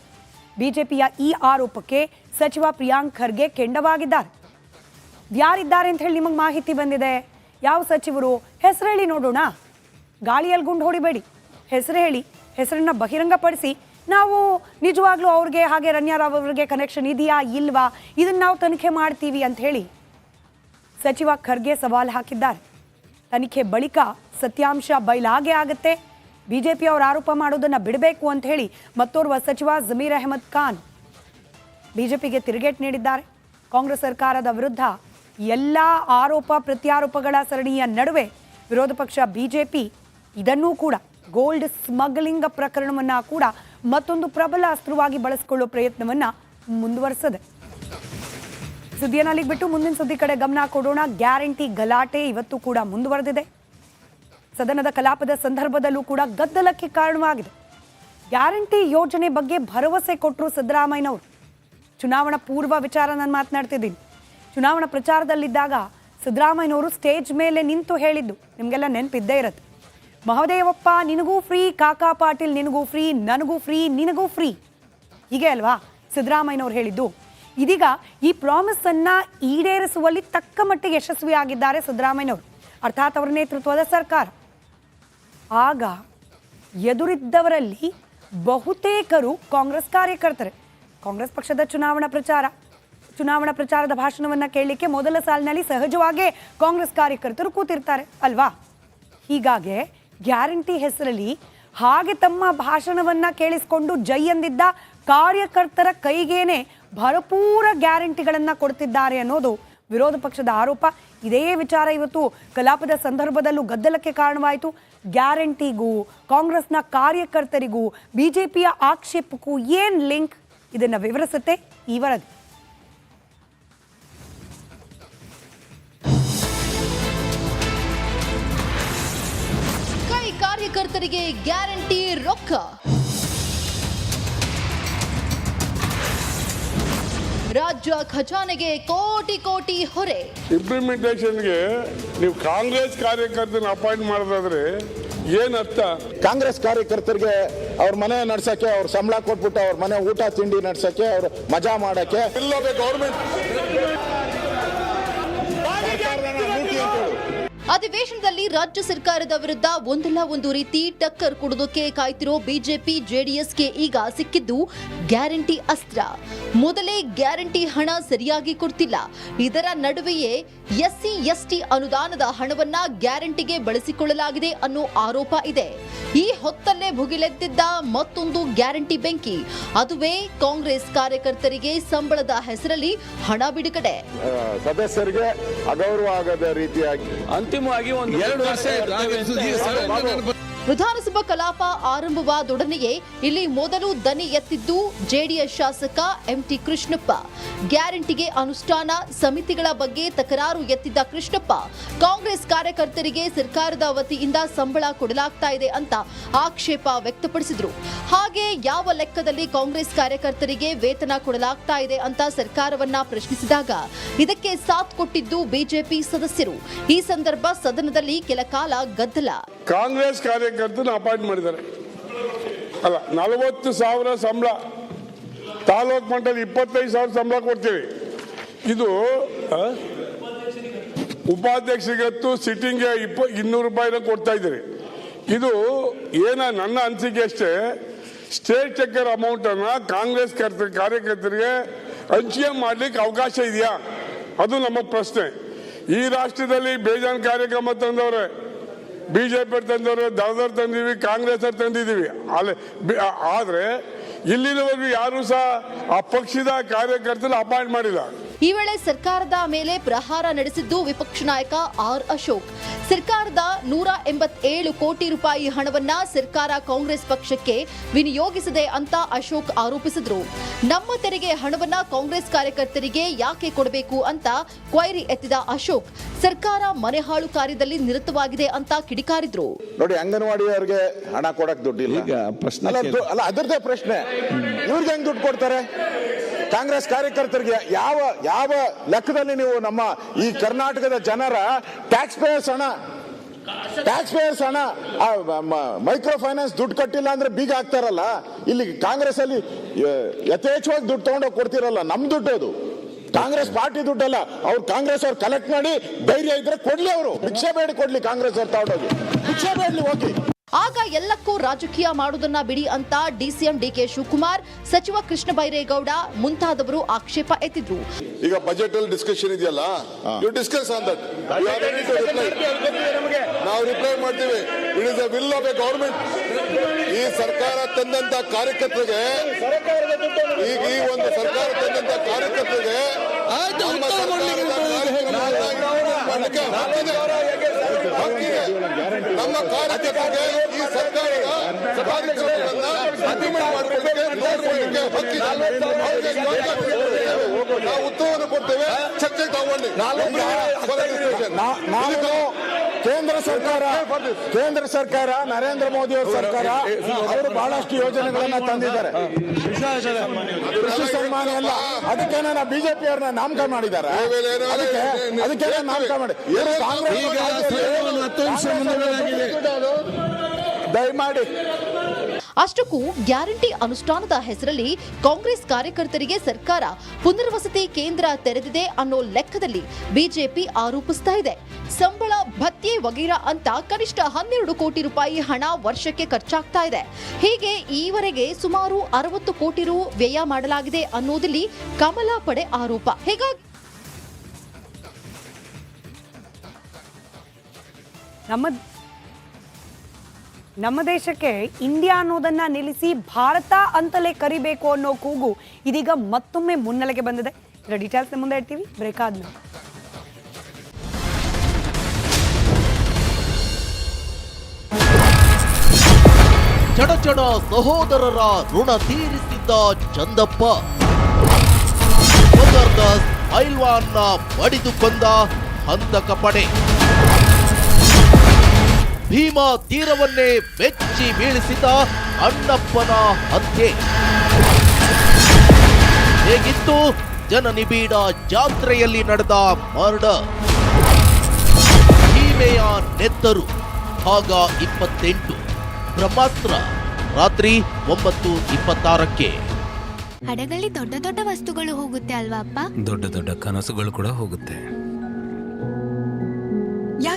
A: ಬಿಜೆಪಿಯ ಈ ಆರೋಪಕ್ಕೆ ಸಚಿವ ಪ್ರಿಯಾಂಕ್ ಖರ್ಗೆ ಕೆಂಡವಾಗಿದ್ದಾರೆ. ಯಾರಿದ್ದಾರೆ ಅಂತ ಹೇಳಿ ನಿಮಗೆ ಮಾಹಿತಿ ಬಂದಿದೆ? ಯಾವ ಸಚಿವರು? ಹೆಸರು ಹೇಳಿ ನೋಡೋಣ. ಗಾಳಿಯಲ್ಲಿ ಗುಂಡು ಹೊಡಿಬೇಡಿ. ಹೆಸರು ಹೇಳಿ. ಹೆಸರನ್ನ ಬಹಿರಂಗಪಡಿಸಿ. ನಾವು ನಿಜವಾಗ್ಲೂ ಅವ್ರಿಗೆ ಹಾಗೆ ರನ್ಯಾರಾವ್ ಅವ್ರಿಗೆ ಕನೆಕ್ಷನ್ ಇದೆಯಾ ಇಲ್ವಾ? ಇದನ್ನ ನಾವು ತನಿಖೆ ಮಾಡ್ತೀವಿ ಅಂತ ಹೇಳಿ ಸಚಿವ ಖರ್ಗೆ ಸವಾಲು ಹಾಕಿದ್ದಾರೆ. ತನಿಖೆ ಬಳಿಕ ಸತ್ಯಾಂಶ ಬಯಲಾಗೆ ಆಗುತ್ತೆ. ಬಿಜೆಪಿ ಅವರು ಆರೋಪ ಮಾಡೋದನ್ನು ಬಿಡಬೇಕು ಅಂತ ಹೇಳಿ ಮತ್ತೋರ್ವ ಸಚಿವ ಜಮೀರ್ ಅಹಮದ್ ಖಾನ್ ಬಿಜೆಪಿಗೆ ತಿರುಗೇಟ್ ನೀಡಿದ್ದಾರೆ. ಕಾಂಗ್ರೆಸ್ ಸರ್ಕಾರದ ವಿರುದ್ಧ ಎಲ್ಲ ಆರೋಪ ಪ್ರತ್ಯಾರೋಪಗಳ ಸರಣಿಯ ನಡುವೆ ವಿರೋಧ ಪಕ್ಷ ಬಿಜೆಪಿ ಇದನ್ನೂ ಕೂಡ ಗೋಲ್ಡ್ ಸ್ಮಗ್ಲಿಂಗ್ ಪ್ರಕರಣವನ್ನು ಕೂಡ ಮತ್ತೊಂದು ಪ್ರಬಲ ಅಸ್ತ್ರವಾಗಿ ಬಳಸಿಕೊಳ್ಳುವ ಪ್ರಯತ್ನವನ್ನು ಮುಂದುವರೆಸಿದೆ. ಸುದ್ದಿಯನ್ನು ಅಲ್ಲಿಗೆ ಬಿಟ್ಟು ಮುಂದಿನ ಸುದ್ದಿ ಕಡೆ ಗಮನ ಕೊಡೋಣ. ಗ್ಯಾರಂಟಿ ಗಲಾಟೆ ಇವತ್ತು ಕೂಡ ಮುಂದುವರೆದಿದೆ. ಸದನದ ಕಲಾಪದ ಸಂದರ್ಭದಲ್ಲೂ ಕೂಡ ಗದ್ದಲಕ್ಕೆ ಕಾರಣವಾಗಿದೆ. ಗ್ಯಾರಂಟಿ ಯೋಜನೆ ಬಗ್ಗೆ ಭರವಸೆ ಕೊಟ್ಟರು ಸಿದ್ದರಾಮಯ್ಯನವರು. ಚುನಾವಣಾ ಪೂರ್ವ ವಿಚಾರ ನಾನು ಮಾತನಾಡ್ತಿದ್ದೀನಿ. ಚುನಾವಣಾ ಪ್ರಚಾರದಲ್ಲಿದ್ದಾಗ ಸಿದ್ದರಾಮಯ್ಯನವರು ಸ್ಟೇಜ್ ಮೇಲೆ ನಿಂತು ಹೇಳಿದ್ದು, ನಿಮಗೆಲ್ಲ ನೆನಪಿದ್ದೇ ಇರುತ್ತೆ. ಮಹದೇವಪ್ಪ, ನಿನಗೂ ಫ್ರೀ, ಕಾಕಾ ಪಾಟೀಲ್, ನಿನಗೂ ಫ್ರೀ, ನನಗೂ ಫ್ರೀ, ನಿನಗೂ ಫ್ರೀ. ಹೀಗೆ ಅಲ್ವಾ ಸಿದ್ದರಾಮಯ್ಯನವರು ಹೇಳಿದ್ದು? ಇದೀಗ ಈ ಪ್ರಾಮಿಸ್ ಅನ್ನ ಈಡೇರಿಸುವಲ್ಲಿ ತಕ್ಕ ಮಟ್ಟಿಗೆ ಯಶಸ್ವಿಯಾಗಿದ್ದಾರೆ ಸಿದ್ದರಾಮಯ್ಯನವರು. ಅರ್ಥಾತ್ ಅವರ ನೇತೃತ್ವದ ಸರ್ಕಾರ. ಆಗ ಎದುರಿದ್ದವರಲ್ಲಿ ಬಹುತೇಕರು ಕಾಂಗ್ರೆಸ್ ಕಾರ್ಯಕರ್ತರೆ. ಕಾಂಗ್ರೆಸ್ ಪಕ್ಷದ ಚುನಾವಣಾ ಪ್ರಚಾರ, ಚುನಾವಣಾ ಪ್ರಚಾರದ ಭಾಷಣವನ್ನ ಕೇಳಲಿಕ್ಕೆ ಮೊದಲ ಸಾಲಿನಲ್ಲಿ ಸಹಜವಾಗೇ ಕಾಂಗ್ರೆಸ್ ಕಾರ್ಯಕರ್ತರು ಕೂತಿರ್ತಾರೆ, ಅಲ್ವಾ? ಹೀಗಾಗಿ ಗ್ಯಾರಂಟಿ ಹೆಸರಲ್ಲಿ ಹಾಗೆ ತಮ್ಮ ಭಾಷಣವನ್ನ ಕೇಳಿಸಿಕೊಂಡು ಜೈ ಎಂದಿದ್ದ ಕಾರ್ಯಕರ್ತರ ಕೈಗೇನೆ ಭರಪೂರ ಗ್ಯಾರಂಟಿಗಳನ್ನು ಕೊಡ್ತಿದ್ದಾರೆ ಅನ್ನೋದು ವಿರೋಧ ಪಕ್ಷದ ಆರೋಪ. ಇದೇ ವಿಚಾರ ಇವತ್ತು ಕಲಾಪದ ಸಂದರ್ಭದಲ್ಲೂ ಗದ್ದಲಕ್ಕೆ ಕಾರಣವಾಯಿತು. ಗ್ಯಾರಂಟಿಗೂ ಕಾಂಗ್ರೆಸ್ನ ಕಾರ್ಯಕರ್ತರಿಗೂ ಬಿಜೆಪಿಯ ಆಕ್ಷೇಪಕ್ಕೂ ಏನ್ ಲಿಂಕ್? ಇದನ್ನ ವಿವರಿಸುತ್ತೆ ಈ ವರದಿ.
C: ಕಾರ್ಯಕರ್ತರಿಗೆ ಗ್ಯಾರಂಟಿ ರೊಕ್ಕ. ರಾಜ್ಯ ಖಜಾನೆಗೆ ಕೋಟಿ ಕೋಟಿ ಹೊರೆ.
D: ಇಂಪ್ಲಿಮೆಂಟೇಷನ್ಗೆ ನೀವು ಕಾಂಗ್ರೆಸ್ ಕಾರ್ಯಕರ್ತನ ಅಪಾಯಿಂಟ್ ಮಾಡೋದಾದ್ರೆ ಏನ್ ಅರ್ಥ?
E: ಕಾಂಗ್ರೆಸ್ ಕಾರ್ಯಕರ್ತರಿಗೆ ಅವ್ರ ಮನೆ ನಡ್ಸಕ್ಕೆ ಅವ್ರ ಸಂಬಳ ಕೊಟ್ಬಿಟ್ಟು ಅವ್ರ ಮನೆ ಊಟ ತಿಂಡಿ ನಡ್ಸಕ್ಕೆ ಅವ್ರ ಮಜಾ ಮಾಡಕ್ಕೆ.
D: ಇಲ್ಲವೇ ಗೌರ್ಮೆಂಟ್
C: ಅಧಿವೇಶನದಲ್ಲಿ ರಾಜ್ಯ ಸರ್ಕಾರದ ವಿರುದ್ಧ ಒಂದಲ್ಲ ಒಂದು ರೀತಿ ಟಕ್ಕರ್ ಕೊಡೋದಕ್ಕೆ ಕಾಯ್ತಿರೋ ಬಿಜೆಪಿ ಜೆಡಿಎಸ್ಗೆ ಈಗ ಸಿಕ್ಕಿದ್ದು ಗ್ಯಾರಂಟಿ ಅಸ್ತ್ರ. ಮೊದಲೇ ಗ್ಯಾರಂಟಿ ಹಣ ಸರಿಯಾಗಿ ಕೊಡ್ತಿಲ್ಲ. ಇದರ ನಡುವೆಯೇ ಎಸ್ಸಿ ಎಸ್ಟಿ ಅನುದಾನದ ಹಣವನ್ನ ಗ್ಯಾರಂಟಿಗೆ ಬಳಸಿಕೊಳ್ಳಲಾಗಿದೆ ಅನ್ನೋ ಆರೋಪ ಇದೆ. ಈ ಹೊತ್ತಲ್ಲೇ ಭುಗಿಲೆದ್ದಿದ್ದ ಮತ್ತೊಂದು ಗ್ಯಾರಂಟಿ ಬೆಂಕಿ. ಅದುವೇ ಕಾಂಗ್ರೆಸ್ ಕಾರ್ಯಕರ್ತರಿಗೆ ಸಂಬಳದ ಹೆಸರಲ್ಲಿ ಹಣ ಬಿಡುಗಡೆ.
E: ಸದಸ್ಯರಿಗೆ ಅಗೌರವ ಆಗದ ರೀತಿಯಾಗಿ
F: ಅಂತಿಮವಾಗಿ ಒಂದು ಎರಡು ವರ್ಷ ಆಯ್ತು.
C: ವಿಧಾನಸಭಾ ಕಲಾಪ ಆರಂಭವಾದೊಡನೆಯೇ ಇಲ್ಲಿ ಮೊದಲು ದನಿ ಎತ್ತಿದ್ದು ಜೆಡಿಎಸ್ ಶಾಸಕ ಎಂಟಿ ಕೃಷ್ಣಪ್ಪ. ಗ್ಯಾರಂಟಿಗೆ ಅನುಷ್ಠಾನ, ಸಮಿತಿಗಳ ಬಗ್ಗೆ ತಕರಾರು ಎತ್ತಿದ್ದ ಕೃಷ್ಣಪ್ಪ, ಕಾಂಗ್ರೆಸ್ ಕಾರ್ಯಕರ್ತರಿಗೆ ಸರ್ಕಾರದ ವತಿಯಿಂದ ಸಂಬಳ ಕೊಡಲಾಗ್ತಾ ಇದೆ ಅಂತ ಆಕ್ಷೇಪ ವ್ಯಕ್ತಪಡಿಸಿದರು. ಹಾಗೆ ಯಾವ ಲೆಕ್ಕದಲ್ಲಿ ಕಾಂಗ್ರೆಸ್ ಕಾರ್ಯಕರ್ತರಿಗೆ ವೇತನ ಕೊಡಲಾಗ್ತಾ ಇದೆ ಅಂತ ಸರ್ಕಾರವನ್ನ ಪ್ರಶ್ನಿಸಿದಾಗ ಇದಕ್ಕೆ ಸಾಥ್ ಕೊಟ್ಟಿದ್ದು ಬಿಜೆಪಿ ಸದಸ್ಯರು. ಈ ಸಂದರ್ಭ ಸದನದಲ್ಲಿ ಕೆಲ ಕಾಲ ಗದ್ದಲ.
D: ಕಾಂಗ್ರೆಸ್ ಕಾರ್ಯಕರ್ತನ ಅಪಾಯಿಂಟ್ ಮಾಡಿದ್ದಾರೆ. ಅಲ್ಲ, ನಲವತ್ತು ಸಾವಿರ ಸಂಬಳ, ತಾಲೂಕ್ ಮಟ್ಟದಲ್ಲಿ ಇಪ್ಪತ್ತೈದು ಸಾವಿರ ಸಂಬಳ ಕೊಡ್ತೀವಿ. ಇದು? ಉಪಾಧ್ಯಕ್ಷರಿಗತ್ತು ಸಿಟ್ಟಿಂಗ್ಗೆ ಇಪ್ಪ, ಇನ್ನೂರು ರೂಪಾಯಿನ ಕೊಡ್ತಾ ಇದ್ದೀರಿ. ಇದು ಏನ ನನ್ನ ಅನಿಸಿಕೆ ಅಷ್ಟೇ, ಸ್ಟೇಟ್ ಚೆಕ್ಕರ್ ಅಮೌಂಟ್ ಅನ್ನ ಕಾಂಗ್ರೆಸ್ ಕರ್ತ, ಕಾರ್ಯಕರ್ತರಿಗೆ ಹಂಚಿಕೆ ಮಾಡ್ಲಿಕ್ಕೆ ಅವಕಾಶ ಇದೆಯಾ? ಅದು ನಮ್ಮ ಪ್ರಶ್ನೆ. ಈ ರಾಷ್ಟ್ರದಲ್ಲಿ ಬೇಜಾನ್ ಕಾರ್ಯಕ್ರಮ ತಂದವ್ರೆ ಬಿಜೆಪಿ ತಂದವರು ದಾದರ್ ತಂದಿದ್ದೀವಿ, ಕಾಂಗ್ರೆಸ್ ಅವ್ರು ತಂದಿದ್ದೀವಿ. ಅಲ್ಲಿ, ಬಿ- ಆದ್ರೆ ಇಲ್ಲಿನವರೆಗೂ ಯಾರು ಸಹ ಆ ಪಕ್ಷದ ಕಾರ್ಯಕರ್ತರು ಅಪಾಯಿಂಟ್ ಮಾಡಿಲ್ಲ.
C: ಈ ವೇಳೆ ಸರ್ಕಾರದ ಮೇಲೆ ಪ್ರಹಾರ ನಡೆಸಿದ್ದು ವಿಪಕ್ಷ ನಾಯಕ ಆರ್ ಅಶೋಕ್. ಸರ್ಕಾರದ ನೂರ ಎಂಬತ್ತೇಳು ಕೋಟಿ ರೂಪಾಯಿ ಹಣವನ್ನ ಸರ್ಕಾರ ಕಾಂಗ್ರೆಸ್ ಪಕ್ಷಕ್ಕೆ ವಿನಿಯೋಗಿಸಿದೆ ಅಂತ ಅಶೋಕ್ ಆರೋಪಿಸಿದ್ರು. ನಮ್ಮ ತೆರಿಗೆ ಹಣವನ್ನ ಕಾಂಗ್ರೆಸ್ ಕಾರ್ಯಕರ್ತರಿಗೆ ಯಾಕೆ ಕೊಡಬೇಕು ಅಂತ ಕ್ವೈರಿ ಎತ್ತಿದ ಅಶೋಕ್ ಸರ್ಕಾರ ಮನೆಹಾಳು ಕಾರ್ಯದಲ್ಲಿ ನಿರತವಾಗಿದೆ ಅಂತ ಕಿಡಿಕಾರಿದ್ರು.
E: ನೋಡಿ ಅಂಗನವಾಡಿಯವರಿಗೆ ಹಣ ಕೊಡಕ್ ದುಡ್ಡಿಲ್ಲ.
F: ಈಗ ಪ್ರಶ್ನೆ
E: ಅಲ್ಲ
F: ಕೇಳಿ.
E: ಅಲ್ಲ ಅದರದೇ ಪ್ರಶ್ನೆ. ಇವ್ರಿಗೆ ಹೆಂಗ್ ದುಡ್ಡು ಕೊಡ್ತಾರೆ? ಕಾಂಗ್ರೆಸ್ ಕಾರ್ಯಕರ್ತರಿಗೆ ಯಾವ ಯಾವ ಲೆಕ್ಕದಲ್ಲಿ ನೀವು ನಮ್ಮ ಈ ಕರ್ನಾಟಕದ ಜನರ ಟ್ಯಾಕ್ಸ್ ಪೇಯರ್ಸ್ ಹಣ ಟ್ಯಾಕ್ಸ್ ಪೇಯರ್ಸ್ ಹಣ ಮೈಕ್ರೋ ಫೈನಾನ್ಸ್ ದುಡ್ಡು ಕಟ್ಟಿಲ್ಲ ಅಂದ್ರೆ ಬೀಗ ಹಾಕ್ತಾರಲ್ಲ, ಇಲ್ಲಿ ಕಾಂಗ್ರೆಸ್ ಅಲ್ಲಿ ಯಥೇಚ್ಛವಾಗಿ ದುಡ್ಡು ತಗೊಂಡೋಗಿ ಕೊಡ್ತಿರಲ್ಲ, ನಮ್ ದುಡ್ಡು ಅದು. ಕಾಂಗ್ರೆಸ್ ಪಾರ್ಟಿ ದುಡ್ಡಲ್ಲ, ಅವ್ರು ಕಾಂಗ್ರೆಸ್ ಅವ್ರು ಕಲೆಕ್ಟ್ ಮಾಡಿ ಧೈರ್ಯ ಇದ್ರೆ ಕೊಡ್ಲಿ ಅವರು. ಭಿಕ್ಷೆ ಬೇಡಿ ಕೊಡ್ಲಿ ಕಾಂಗ್ರೆಸ್ ಅವ್ರು ತಗೊಂಡೋಗಿ. ಭಿಕ್ಷೆ ಬೇಡಲಿ ಹೋಗಿ
C: ಆಗ ಎಲ್ಲಕ್ಕೂ ರಾಜಕೀಯ ಮಾಡುವುದನ್ನ ಬಿಡಿ ಅಂತ ಡಿಸಿಎಂ ಡಿಕೆ ಶಿವಕುಮಾರ್ ಸಚಿವ ಕೃಷ್ಣ ಬೈರೇಗೌಡ ಮುಂತಾದವರು ಆಕ್ಷೇಪ ಎತ್ತಿದ್ರು.
G: ಈಗ ಬಜೆಟ್ ಅಲ್ಲಿ ಡಿಸ್ಕಷನ್ ಇದೆಯಲ್ಲ? ಯು ಡಿಸ್ಕಸ್ ಆನ್ ದಟ್ ನಾವು ರಿಪ್ಲೈ ಮಾಡ್ತೀವಿ. It is a will of a government ಈ ಸರ್ಕಾರ ತಂದಂತ ಕಾರ್ಯಕರ್ತರಿಗೆ ಈಗ ಈ ಒಂದು ಸರ್ಕಾರ ತಂದಂತ ಕಾರ್ಯಕರ್ತರಿಗೆ ಮಾಡ್ಲಿಕ್ಕೆ ಹಕ್ಕಿದೆ. ನಮ್ಮ ಕಾರ್ಯಕರ್ತರಿಗೆ ಈ ಸರ್ಕಾರದ ಸಭಾಧ್ಯಕ್ಷರನ್ನ ಅತಿಮಣಿ ಮಾಡ್ಕೊಳ್ಳಿಕ್ಕೆ ನೋಡ್ಕೊಳ್ಳಿಕ್ಕೆ ಹಕ್ಕಿದೆ. ಅವ್ರಿಗೆ. ನಾವು ಉತ್ತರವನ್ನು ಕೊಡ್ತೇವೆ ಚರ್ಚೆ ತಗೊಂಡು
E: ನಾವು ಕೇಂದ್ರ ಸರ್ಕಾರ ಕೇಂದ್ರ ಸರ್ಕಾರ ನರೇಂದ್ರ ಮೋದಿ ಅವರ ಸರ್ಕಾರ ಅವರು ಬಹಳಷ್ಟು ಯೋಜನೆಗಳನ್ನ ತಂದಿದ್ದಾರೆ ಕೃಷಿ ಸನ್ಮಾನ ಎಲ್ಲ ಅದಕ್ಕೆ ನಾನು ಬಿಜೆಪಿ ಅವ್ರನ್ನ ನಾಮಕ ಮಾಡಿದ್ದಾರೆ ಅದಕ್ಕೆ ಅದಕ್ಕೆ ನಾಮಕ ಮಾಡಿ. ದಯಮಾಡಿ
C: ಅಷ್ಟಕ್ಕೂ ಗ್ಯಾರಂಟಿ ಅನುಷ್ಠಾನದ ಹೆಸರಲ್ಲಿ ಕಾಂಗ್ರೆಸ್ ಕಾರ್ಯಕರ್ತರಿಗೆ ಸರ್ಕಾರ ಪುನರ್ವಸತಿ ಕೇಂದ್ರ ತೆರೆದಿದೆ ಅನ್ನೋ ಲೆಕ್ಕದಲ್ಲಿ ಬಿಜೆಪಿ ಆರೋಪಿಸ್ತಾ ಇದೆ. ಸಂಬಳ ಭತ್ಯೆ ವಗೈರಾ ಅಂತ ಕನಿಷ್ಠ ಹನ್ನೆರಡು ಕೋಟಿ ರೂಪಾಯಿ ಹಣ ವರ್ಷಕ್ಕೆ ಖರ್ಚಾಗ್ತಾ ಇದೆ. ಹೀಗೆ ಈವರೆಗೆ ಸುಮಾರು ಅರವತ್ತು ಕೋಟಿ ರು ವ್ಯಯ ಮಾಡಲಾಗಿದೆ ಅನ್ನೋದಲ್ಲಿ ಕಮಲ ಪಡೆ ಆರೋಪ. ಹೀಗಾಗಿ
A: ನಮ್ಮ ನಮ್ಮ ದೇಶಕ್ಕೆ ಇಂಡಿಯಾ ಅನ್ನೋದನ್ನ ನಿಲ್ಲಿಸಿ ಭಾರತ ಅಂತಲೇ ಕರಿಬೇಕು ಅನ್ನೋ ಕೂಗು ಇದೀಗ ಮತ್ತೊಮ್ಮೆ ಮುನ್ನೆಲೆಗೆ ಬಂದಿದೆ. ಇದರ ಡೀಟೇಲ್ಸ್ ಮುಂದೆ ಇಡ್ತೀವಿ. ಬ್ರೇಕ್ ಆದ್ಮೇಲೆ.
H: ಚಡ ಚಡ ಸಹೋದರರ ಋಣ ತೀರಿಸಿದ್ದ ಚಂದಪ್ಪ. ಐಲ್ವಾನ್ನ ಬಡಿದು ಕೊಂದ ಹಂತಕ ಪಡೆ. ಭೀಮಾ ತೀರವನ್ನೇ ಬೆಚ್ಚಿ ಬೀಳಿಸಿದ ಅಣ್ಣಪ್ಪನ ಹತ್ಯೆ. ಹೇಗಿತ್ತು? ಜನನಿಬಿಡ ಜಾತ್ರೆಯಲ್ಲಿ ನಡೆದ ಮರ್ಡರ್. ಭೀಮೆಯ ನೆತ್ತರು. ಭಾಗ ಇಪ್ಪತ್ತೆಂಟು. ಬ್ರಹ್ಮಾಸ್ತ್ರ. ರಾತ್ರಿ ಒಂಬತ್ತು ಇಪ್ಪತ್ತಾರಕ್ಕೆ.
I: ಹಡಗಲ್ಲಿ ದೊಡ್ಡ ದೊಡ್ಡ ವಸ್ತುಗಳು ಹೋಗುತ್ತೆ ಅಲ್ವಾ ಅಪ್ಪ?
J: ದೊಡ್ಡ ದೊಡ್ಡ ಕನಸುಗಳು ಕೂಡ ಹೋಗುತ್ತೆ.